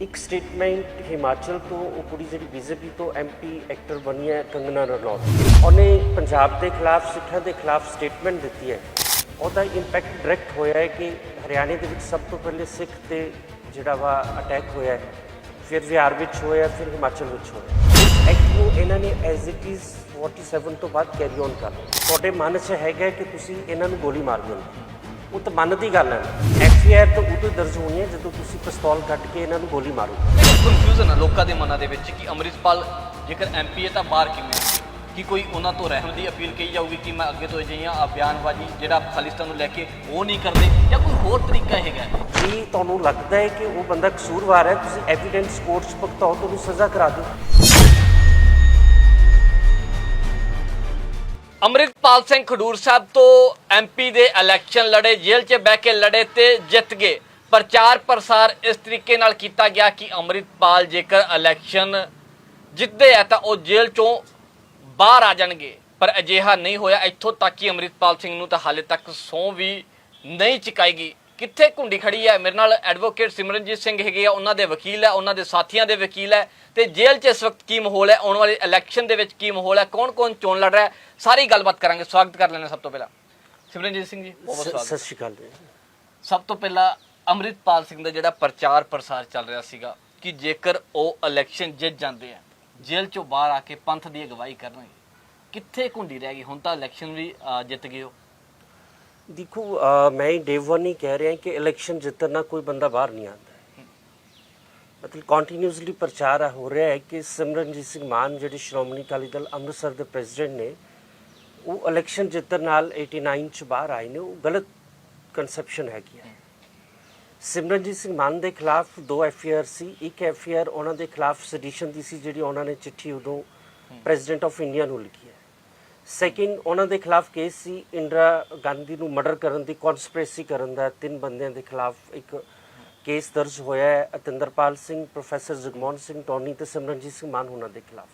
ਇੱਕ ਸਟੇਟਮੈਂਟ ਹਿਮਾਚਲ ਤੋਂ, ਉਹ ਕੁੜੀ ਜਿਹੜੀ ਬੀਜੇਪੀ ਤੋਂ ਐਮਪੀ ਐਕਟਰ ਬਣੀ ਹੈ, ਕੰਗਨਾ ਰਣੌਤ। ਉਹਨੇ ਪੰਜਾਬ ਦੇ ਖਿਲਾਫ, ਸਿੱਖਾਂ ਦੇ ਖਿਲਾਫ ਸਟੇਟਮੈਂਟ ਦਿੱਤੀ ਹੈ। ਉਹਦਾ ਇੰਪੈਕਟ ਡਾਇਰੈਕਟ ਹੋਇਆ ਹੈ ਕਿ ਹਰਿਆਣੇ ਦੇ ਵਿੱਚ ਸਭ ਤੋਂ ਪਹਿਲੇ ਸਿੱਖ ਤੇ ਜਿਹੜਾ ਵਾ ਅਟੈਕ ਹੋਇਆ ਹੈ। ਫਿਰ ਵਿਹਾਰ ਵਿੱਚ ਹੋਇਆ, ਫਿਰ ਹਿਮਾਚਲ ਵਿੱਚ ਹੋਇਆ। ਐਕਟ ਨੂੰ ਇਹਨਾਂ ਨੇ ਐਜ਼ ਇਟ ਇਜ਼ 47 ਤੋਂ ਬਾਅਦ ਕੈਰੀ ਔਨ ਕਰ ਲਿਆ। ਤੁਹਾਡੇ ਮਨ 'ਚ ਹੈਗਾ ਕਿ ਤੁਸੀਂ ਇਹਨਾਂ ਨੂੰ ਗੋਲੀ ਮਾਰ ਦਿਓ। ਉਹ ਤਾਂ ਮਨ ਦੀ ਗੱਲ ਹੈ। ਐਫ ਆਈ ਆਰ ਤਾਂ ਉਦੋਂ ਦਰਜ ਹੋਣੀ ਹੈ ਜਦੋਂ ਤੁਸੀਂ ਪਿਸਤੌਲ ਕੱਢ ਕੇ ਇਹਨਾਂ ਨੂੰ ਗੋਲੀ ਮਾਰੋ। ਕਨਫਿਊਜ਼ਨ ਹੈ ਲੋਕਾਂ ਦੇ ਮਨਾਂ ਦੇ ਵਿੱਚ ਕਿ ਅੰਮ੍ਰਿਤਪਾਲ ਜੇਕਰ ਐਮਪੀ ਹੈ ਤਾਂ ਬਾਹਰ ਕਿਵੇਂ ਆਉਣਗੇ ਕਿ ਕੋਈ ਉਹਨਾਂ ਤੋਂ ਰਹਿਮ ਦੀ ਅਪੀਲ ਕਹੀ ਜਾਊਗੀ ਕਿ ਮੈਂ ਅੱਗੇ ਤੋਂ ਅਜਿਹੀਆਂ ਆ ਬਿਆਨਬਾਜ਼ੀ ਜਿਹੜਾ ਖਾਲਿਸਤਾਨ ਨੂੰ ਲੈ ਕੇ ਉਹ ਨਹੀਂ ਕਰਦੇ ਜਾਂ ਕੋਈ ਹੋਰ ਤਰੀਕਾ ਹੈਗਾ ਜੇ ਤੁਹਾਨੂੰ ਲੱਗਦਾ ਹੈ ਕਿ ਉਹ ਬੰਦਾ ਕਸੂਰਵਾਰ ਹੈ? ਤੁਸੀਂ ਐਵੀਡੈਂਸ ਕੋਰਟ 'ਚ ਭੁਗਤਾਓ ਤਾਂ ਉਹਨੂੰ ਸਜ਼ਾ ਕਰਾ ਦਿਓ। ਅੰਮ੍ਰਿਤਪਾਲ ਸਿੰਘ ਖਡੂਰ ਸਾਹਿਬ ਤੋਂ ਐਮਪੀ ਦੇ ਇਲੈਕਸ਼ਨ ਲੜੇ, ਜੇਲ੍ਹ 'ਚ ਬਹਿ ਕੇ ਲੜੇ ਤੇ ਜਿੱਤ ਗਏ। ਪ੍ਰਚਾਰ ਪ੍ਰਸਾਰ ਇਸ ਤਰੀਕੇ ਨਾਲ ਕੀਤਾ ਗਿਆ ਕਿ ਅੰਮ੍ਰਿਤਪਾਲ ਜੇਕਰ ਇਲੈਕਸ਼ਨ ਜਿੱਤਦੇ ਆ ਤਾਂ ਉਹ ਜੇਲ੍ਹ 'ਚੋਂ ਬਾਹਰ ਆ ਜਾਣਗੇ। ਪਰ ਅਜਿਹਾ ਨਹੀਂ ਹੋਇਆ। ਇੱਥੋਂ ਤੱਕ ਕਿ ਅੰਮ੍ਰਿਤਪਾਲ ਸਿੰਘ ਨੂੰ ਤਾਂ ਹਾਲੇ ਤੱਕ ਸਹੁੰ ਵੀ ਨਹੀਂ ਚੁਕਾਏਗੀ ਕਿੱਥੇ ਕੁੰਡੀ ਖੜੀ ਹੈ? ਮੇਰੇ ਨਾਲ ਐਡਵੋਕੇਟ ਸਿਮਰਨਜੀਤ ਸਿੰਘ ਹੈਗੇ ਆ ਉਹਨਾਂ ਦੇ ਵਕੀਲ ਹੈ ਉਹਨਾਂ ਦੇ ਸਾਥੀਆਂ ਦੇ ਵਕੀਲ ਹੈ ਤੇ ਜੇਲ੍ਹ 'ਚ ਇਸ ਵਕਤ ਕੀ ਮਾਹੌਲ ਹੈ? ਆਉਣ ਵਾਲੇ ਇਲੈਕਸ਼ਨ ਦੇ ਵਿੱਚ ਕੀ ਮਾਹੌਲ ਹੈ? ਕੌਣ-ਕੌਣ ਚੋਣ ਲੜ ਰਿਹਾ ਹੈ? ਸਾਰੀ ਗੱਲਬਾਤ ਕਰਾਂਗੇ ਸਵਾਗਤ ਕਰ ਲੈਣਾ ਸਭ ਤੋਂ ਪਹਿਲਾਂ। ਸਿਮਰਨਜੀਤ ਸਿੰਘ ਜੀ ਬਹੁਤ ਸਵਾਗਤ ਸਤਿ ਸ਼੍ਰੀ ਅਕਾਲ ਜੀ। ਸਭ ਤੋਂ ਪਹਿਲਾਂ ਅੰਮ੍ਰਿਤਪਾਲ ਸਿੰਘ ਦਾ ਜਿਹੜਾ ਪ੍ਰਚਾਰ ਪ੍ਰਸਾਰ ਚੱਲ ਰਿਹਾ ਸੀਗਾ ਕਿ ਜੇਕਰ ਉਹ ਇਲੈਕਸ਼ਨ ਜਿੱਤ ਜਾਂਦੇ ਆ ਜੇਲ੍ਹ ਚੋਂ ਬਾਹਰ ਆ ਕੇ ਪੰਥ ਦੀ ਅਗਵਾਈ ਕਰਨਗੇ ਕਿੱਥੇ ਕੁੰਡੀ ਰਹਿ ਗਈ? ਹੁਣ ਤਾਂ ਇਲੈਕਸ਼ਨ ਵੀ ਜਿੱਤ ਗਏ ਹੋ ਦੇਖੋ ਮੈਂ ਹੀ ਡੇ ਵਨ ਹੀ ਕਹਿ ਰਿਹਾ ਕਿ ਇਲੈਕਸ਼ਨ ਜਿੱਤਣ ਨਾਲ ਕੋਈ ਬੰਦਾ ਬਾਹਰ ਨਹੀਂ ਆਉਂਦਾ। ਮਤਲਬ ਕੰਟੀਨਿਊਸਲੀ ਪ੍ਰਚਾਰ ਹੋ ਰਿਹਾ ਹੈ ਕਿ ਸਿਮਰਨਜੀਤ ਸਿੰਘ ਮਾਨ ਜਿਹੜੇ ਸ਼੍ਰੋਮਣੀ ਅਕਾਲੀ ਦਲ ਅੰਮ੍ਰਿਤਸਰ ਦੇ ਪ੍ਰੈਜ਼ੀਡੈਂਟ ਨੇ ਉਹ ਇਲੈਕਸ਼ਨ ਜਿੱਤਣ ਨਾਲ 89 ਚ ਬਾਹਰ ਆਏ ਨੇ ਉਹ ਗਲਤ ਕਨਸੈਪਸ਼ਨ ਹੈ ਸਿਮਰਨਜੀਤ ਸਿੰਘ ਮਾਨ ਦੇ ਖਿਲਾਫ ਦੋ ਐਫ ਆਈ ਆਰ ਸੀ ਇੱਕ ਐਫ ਆਈ ਆਰ ਉਹਨਾਂ ਦੇ ਖਿਲਾਫ ਸੈਡੀਸ਼ਨ ਦੀ ਸੀ ਜਿਹੜੀ ਉਹਨਾਂ ਨੇ ਚਿੱਠੀ ਉਦੋਂ ਪ੍ਰੈਜ਼ੀਡੈਂਟ ਆਫ ਇੰਡੀਆ ਨੂੰ ਲਿਖੀ। ਸੈਕਿੰਡ ਉਹਨਾਂ ਦੇ ਖਿਲਾਫ ਕੇਸ ਸੀ, ਇੰਦਰਾ ਗਾਂਧੀ ਨੂੰ ਮਰਡਰ ਕਰਨ ਦੀ ਕਨਸਪੀਰੇਸੀ ਕਰਨ ਦਾ। ਤਿੰਨ ਬੰਦਿਆਂ ਦੇ ਖਿਲਾਫ ਇੱਕ ਕੇਸ ਦਰਜ ਹੋਇਆ ਹੈ, ਅਤਿੰਦਰਪਾਲ ਸਿੰਘ ਪ੍ਰੋਫੈਸਰ ਜਗਮੋਹਨ ਸਿੰਘ, ਟੋਨੀ ਤੇ ਸਿਮਰਨਜੀਤ ਸਿੰਘ ਮਾਨ ਉਹਨਾਂ ਦੇ ਖਿਲਾਫ।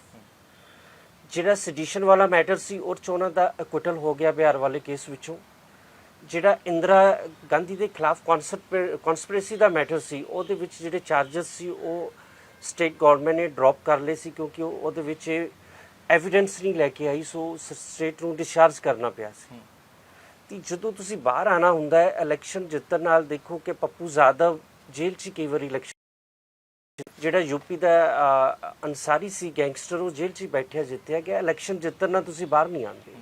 ਜਿਹੜਾ ਸੈਡੀਸ਼ਨ ਵਾਲਾ ਮੈਟਰ ਸੀ, ਉਹ 'ਚ ਉਹਨਾਂ ਦਾ ਅਕੁਇਟਲ ਹੋ ਗਿਆ ਬਿਹਾਰ ਵਾਲੇ ਕੇਸ ਵਿੱਚੋਂ। ਜਿਹੜਾ ਇੰਦਰਾ ਗਾਂਧੀ ਦੇ ਖਿਲਾਫ ਕਨਸਪੀਰੇਸੀ ਦਾ ਮੈਟਰ ਸੀ, ਉਹਦੇ ਵਿੱਚ ਜਿਹੜੇ ਚਾਰजेस ਸੀ, ਉਹ ਸਟੇਟ ਗਵਰਨਮੈਂਟ ਨੇ ਡ੍ਰੌਪ ਕਰ ਲਏ ਸੀ, ਕਿਉਂਕਿ ਉਹ- ਉਹਦੇ ਵਿੱਚ ਐਵੀਡੈਂਸ ਨਹੀਂ ਲੈ ਕੇ ਆਈ ਸੋ ਸਟੇਟ ਨੂੰ ਡਿਸਚਾਰਜ ਕਰਨਾ ਪਿਆ ਸੀ। ਤੇ ਜਦੋਂ ਤੁਸੀਂ ਬਾਹਰ ਆਣਾ ਹੁੰਦਾ ਹੈ ਇਲੈਕਸ਼ਨ ਜਿੱਤਣ ਨਾਲ ਦੇਖੋ ਕਿ ਪੱਪੂ ਜਾਦਵ ਜੇਲ੍ਹ 'ਚ ਕਈ ਵਾਰੀ ਇਲੈਕਸ਼ਨ ਜਿਹੜਾ ਯੂਪੀ ਦਾ ਅਨਸਾਰੀ ਸੀ ਗੈਂਗਸਟਰ ਉਹ ਜੇਲ੍ਹ 'ਚ ਬੈਠਿਆ ਜਿੱਤਿਆ ਗਿਆ। ਇਲੈਕਸ਼ਨ ਜਿੱਤਣ ਨਾਲ ਤੁਸੀਂ ਬਾਹਰ ਨਹੀਂ ਆਉਂਦੇ।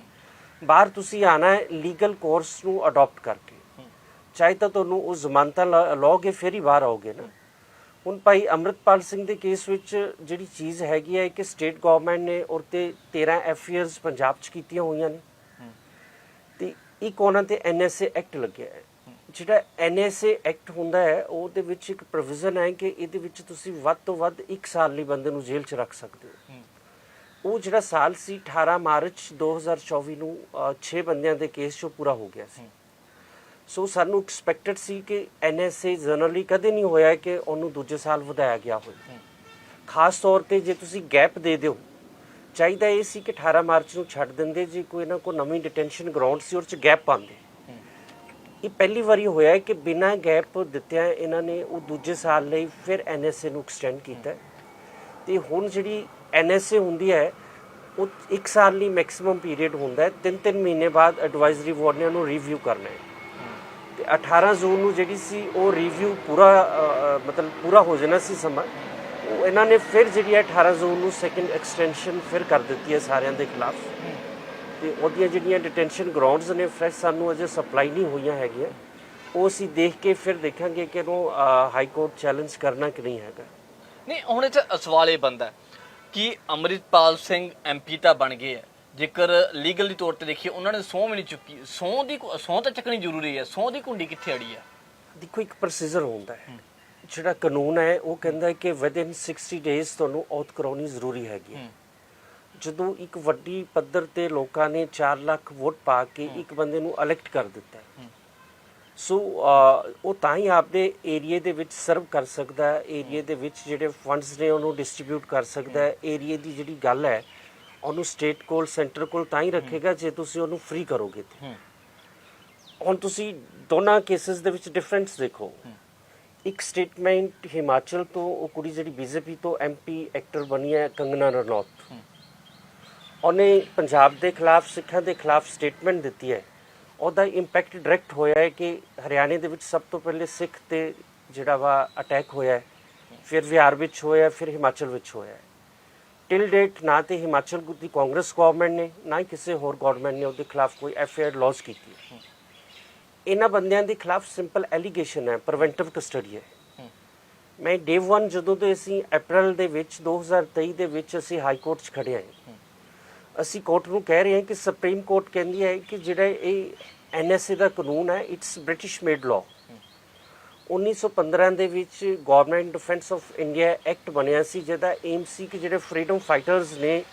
ਬਾਹਰ ਤੁਸੀਂ ਆਣਾ ਹੈ ਲੀਗਲ ਕੋਰਸ ਨੂੰ ਅਡਾਪਟ ਕਰਕੇ। ਚਾਹੇ ਤਾਂ ਤੁਹਾਨੂੰ ਉਹ ਜ਼ਮਾਨਤਾਂ ਲ- ਲਓਗੇ ਫਿਰ ਹੀ ਬਾਹਰ ਆਓਗੇ ਨਾ। ਹੁਣ ਭਾਈ ਅੰਮ੍ਰਿਤਪਾਲ ਸਿੰਘ ਦੇ ਕੇਸ ਵਿੱਚ ਜਿਹੜੀ ਚੀਜ਼ ਹੈਗੀ ਹੈ ਕਿ ਸਟੇਟ ਗਵਰਨਮੈਂਟ ਨੇ ਔਰ ਤੇ 13 ਐਫਆਈਆਰਸ ਪੰਜਾਬ 'ਚ ਕੀਤੀਆਂ ਹੋਈਆਂ ਨੇ। ਤੇ ਇੱਕ ਉਹਨਾਂ ਤੇ ਐਨਐਸਏ ਐਕਟ ਲੱਗਿਆ ਹੈ। ਜਿਹੜਾ ਐਨਐਸਏ ਐਕਟ ਹੁੰਦਾ ਹੈ ਉਹਦੇ ਵਿੱਚ ਇੱਕ ਪ੍ਰੋਵੀਜ਼ਨ ਹੈ ਕਿ ਇਹਦੇ ਵਿੱਚ ਤੁਸੀਂ ਵੱਧ ਤੋਂ ਵੱਧ 1 ਸਾਲ ਲਈ ਬੰਦੇ ਨੂੰ ਜੇਲ੍ਹ 'ਚ ਰੱਖ ਸਕਦੇ ਹੋ। ਉਹ ਜਿਹੜਾ ਸਾਲ ਸੀ 18 ਮਾਰਚ 2024 ਨੂੰ 6 ਬੰਦਿਆਂ ਦੇ ਕੇਸ 'ਚੋਂ ਪੂਰਾ ਹੋ ਗਿਆ ਸੀ। ਸੋ ਸਾਨੂੰ ਐਕਸਪੈਕਟਡ ਸੀ ਕਿ ਐਨਐਸਏ ਜਨਰਲੀ ਕਦੇ ਨਹੀਂ ਹੋਇਆ ਕਿ ਉਹਨੂੰ ਦੂਜੇ ਸਾਲ ਵਧਾਇਆ ਗਿਆ ਹੋਵੇ। ਖਾਸ ਤੌਰ ਤੇ ਜੇ ਤੁਸੀਂ ਗੈਪ ਦੇ ਦਿਓ ਚਾਹੀਦਾ ਇਹ ਸੀ ਕਿ 18 ਮਾਰਚ ਨੂੰ ਛੱਡ ਦਿੰਦੇ ਜੇ ਕੋਈ ਨਾ ਕੋਈ ਨਵੀਂ ਡਿਟੈਂਸ਼ਨ ਗਰਾਊਂਡ ਸੀ ਉਹ 'ਚ ਗੈਪ ਪਾਉਂਦੇ। ਇਹ ਪਹਿਲੀ ਵਾਰੀ ਹੋਇਆ ਹੈ ਕਿ ਬਿਨਾਂ ਗੈਪ ਦਿੱਤਿਆਂ ਇਹਨਾਂ ਨੇ ਉਹ ਦੂਜੇ ਸਾਲ ਲਈ ਫਿਰ ਐਨਐਸਏ ਨੂੰ ਐਕਸਟੈਂਡ ਕੀਤਾ। ਤੇ ਹੁਣ ਜਿਹੜੀ ਐਨਐਸਏ ਹੁੰਦੀ ਹੈ ਉਹ 1 ਸਾਲ ਲਈ ਮੈਕਸਿਮਮ ਪੀਰੀਅਡ ਹੁੰਦਾ ਹੈ। 3-3 ਮਹੀਨੇ ਬਾਅਦ ਐਡਵਾਈਜ਼ਰੀ ਬੋਰਡ ਨੇ ਉਹਨੂੰ ਰਿਵਿਊ ਕਰਨਾ ਹੈ। ਤੇ 18 ਜੂਨ ਨੂੰ ਜਿਹੜੀ ਸੀ ਉਹ ਰਿਵਿਊ ਪੂਰਾ ਮਤਲਬ ਪੂਰਾ ਹੋ ਜਾਣਾ ਸੀ ਸਮਾਂ। ਉਹ ਇਹਨਾਂ ਨੇ ਫਿਰ ਜਿਹੜੀ ਹੈ 18 ਜੂਨ ਨੂੰ ਸੈਕੰਡ ਐਕਸਟੈਂਸ਼ਨ ਫਿਰ ਕਰ ਦਿੱਤੀ ਹੈ ਸਾਰਿਆਂ ਦੇ ਖਿਲਾਫ। ਤੇ ਉਹਦੀਆਂ ਜਿਹੜੀਆਂ ਡਿਟੈਂਸ਼ਨ ਗਰਾਊਂਡਸ ਨੇ ਫਰੈਸ਼ ਸਾਨੂੰ ਅਜੇ ਸਪਲਾਈ ਨਹੀਂ ਹੋਈਆਂ ਹੈਗੀਆਂ। ਉਹ ਅਸੀਂ ਦੇਖ ਕੇ ਫਿਰ ਦੇਖਾਂਗੇ ਕਿ ਉਹ ਹਾਈ ਕੋਰਟ ਚੈਲੰਜ ਕਰਨਾ ਕਿ ਨਹੀਂ ਹੈਗਾ। ਨਹੀਂ, ਹੁਣ ਇੱਥੇ ਸਵਾਲ ਇਹ ਬੰਦਾ ਕਿ ਅੰਮ੍ਰਿਤਪਾਲ ਸਿੰਘ ਐਮਪੀ ਤਾਂ ਬਣ ਗਏ ਆ ਜੇਕਰ ਲੀਗਲ ਦੀ ਤੌਰ ਤੇ ਦੇਖੀਏ ਉਹਨਾਂ ਨੇ ਸਹੁੰ ਵੀ ਨਹੀਂ ਚੁੱਕੀ। ਸਹੁੰ ਦੀ ਸਹੁੰ ਤਾਂ ਚੱਕਣੀ ਜ਼ਰੂਰੀ ਹੈ। ਸਹੁੰ ਦੀ ਕੁੰਡੀ ਕਿੱਥੇ ਅੜੀ ਆ? ਦੇਖੋ ਇੱਕ ਪ੍ਰੋਸੀਜਰ ਹੁੰਦਾ ਹੈ। ਜਿਹੜਾ ਕਾਨੂੰਨ ਹੈ ਉਹ ਕਹਿੰਦਾ ਹੈ ਕਿ ਵਿਦਿਨ 60 ਡੇਜ਼ ਤੁਹਾਨੂੰ ਔਤ ਕਰਾਉਣੀ ਜ਼ਰੂਰੀ ਹੈਗੀ ਹੈ। ਜਦੋਂ ਇੱਕ ਵੱਡੀ ਪੱਧਰ ਤੇ ਲੋਕਾਂ ਨੇ 4 ਲੱਖ ਵੋਟ ਪਾ ਕੇ ਇੱਕ ਬੰਦੇ ਨੂੰ ਇਲੈਕਟ ਕਰ ਦਿੱਤਾ ਸੋ ਉਹ ਤਾਂ ਹੀ ਆਪਦੇ ਏਰੀਏ ਦੇ ਵਿੱਚ ਸਰਵ ਕਰ ਸਕਦਾ ਹੈ। ਏਰੀਏ ਦੇ ਵਿੱਚ ਜਿਹੜੇ ਫੰਡਸ ਨੇ ਉਹਨੂੰ ਡਿਸਟ੍ਰੀਬਿਊਟ ਕਰ ਸਕਦਾ ਹੈ। ਏਰੀਏ ਦੀ ਜਿਹੜੀ ਗੱਲ ਹੈ ਉਹਨੂੰ ਸਟੇਟ ਕੋਲ ਸੈਂਟਰ ਕੋਲ ਤਾਂ ਹੀ ਰੱਖੇਗਾ ਜੇ ਤੁਸੀਂ ਉਹਨੂੰ ਫ੍ਰੀ ਕਰੋਗੇ ਤੇ। ਹੁਣ ਤੁਸੀਂ ਦੋਨਾਂ ਕੇਸਸ ਦੇ ਵਿੱਚ ਡਿਫਰੈਂਸ ਦੇਖੋ। ਇੱਕ ਸਟੇਟਮੈਂਟ ਹਿਮਾਚਲ ਤੋਂ ਉਹ ਕੁੜੀ ਜਿਹੜੀ ਬੀਜੇਪੀ ਤੋਂ ਐਮਪੀ ਐਕਟਰ ਬਣੀ ਹੈ ਕੰਗਨਾ ਰਣੌਤ। ਉਹਨੇ ਪੰਜਾਬ ਦੇ ਖਿਲਾਫ ਸਿੱਖਾਂ ਦੇ ਖਿਲਾਫ ਸਟੇਟਮੈਂਟ ਦਿੱਤੀ ਹੈ। ਉਹਦਾ ਇੰਪੈਕਟ ਡਾਇਰੈਕਟ ਹੋਇਆ ਹੈ ਕਿ ਹਰਿਆਣੇ ਦੇ ਵਿੱਚ ਸਭ ਤੋਂ ਪਹਿਲੇ ਸਿੱਖ ਤੇ ਜਿਹੜਾ ਵਾ ਅਟੈਕ ਹੋਇਆ ਹੈ। ਫਿਰ ਬਿਹਾਰ ਵਿੱਚ ਹੋਇਆ ਫਿਰ ਹਿਮਾਚਲ ਵਿੱਚ ਹੋਇਆ ਹੈ। ਟਿਲ ਡੇਟ ਨਾ ਤੇ ਹਿਮਾਚਲ ਦੀ ਕਾਂਗਰਸ ਗਵਰਨਮੈਂਟ ਨੇ, ਨਾ ਹੀ ਕਿਸੇ ਹੋਰ ਗਵਰਨਮੈਂਟ ਨੇ ਉਹਦੇ ਖਿਲਾਫ ਕੋਈ ਐਫ ਆਈ ਆਰ ਲੌਂਚ ਕੀਤੀ ਹੈ। ਇਹਨਾਂ ਬੰਦਿਆਂ ਦੇ ਖਿਲਾਫ ਸਿੰਪਲ ਐਲੀਗੇਸ਼ਨ ਹੈ ਪ੍ਰੀਵੈਂਟਿਵ ਕਸਟਡੀ ਹੈ। ਮੈਂ ਡੇ 1 ਜਦੋਂ ਤੋਂ ਅਸੀਂ ਅਪ੍ਰੈਲ ਦੇ ਵਿੱਚ 2023 ਦੇ ਵਿੱਚ ਅਸੀਂ ਹਾਈ ਕੋਰਟ 'ਚ ਖੜੇ ਆਏ। ਅਸੀਂ ਕੋਰਟ ਨੂੰ ਕਹਿ ਰਹੇ ਹਾਂ ਕਿ ਸੁਪਰੀਮ ਕੋਰਟ ਕਹਿੰਦੀ ਹੈ ਕਿ ਜਿਹੜਾ ਇਹ ਐਨਐਸਏ ਦਾ ਕਾਨੂੰਨ ਹੈ ਇਟਸ ਬ੍ਰਿਟਿਸ਼ ਮੇਡ ਲਾਅ 1915 ਦੇ ਵਿੱਚ government defence of India act ਬਣਿਆ ਸੀ ਜਿਹਦਾ ਏਮ ਸੀ ਕਿ ਜਿਹੜੇ ਫਰੀडम ਫਾਈਟਰਸ ਨੇ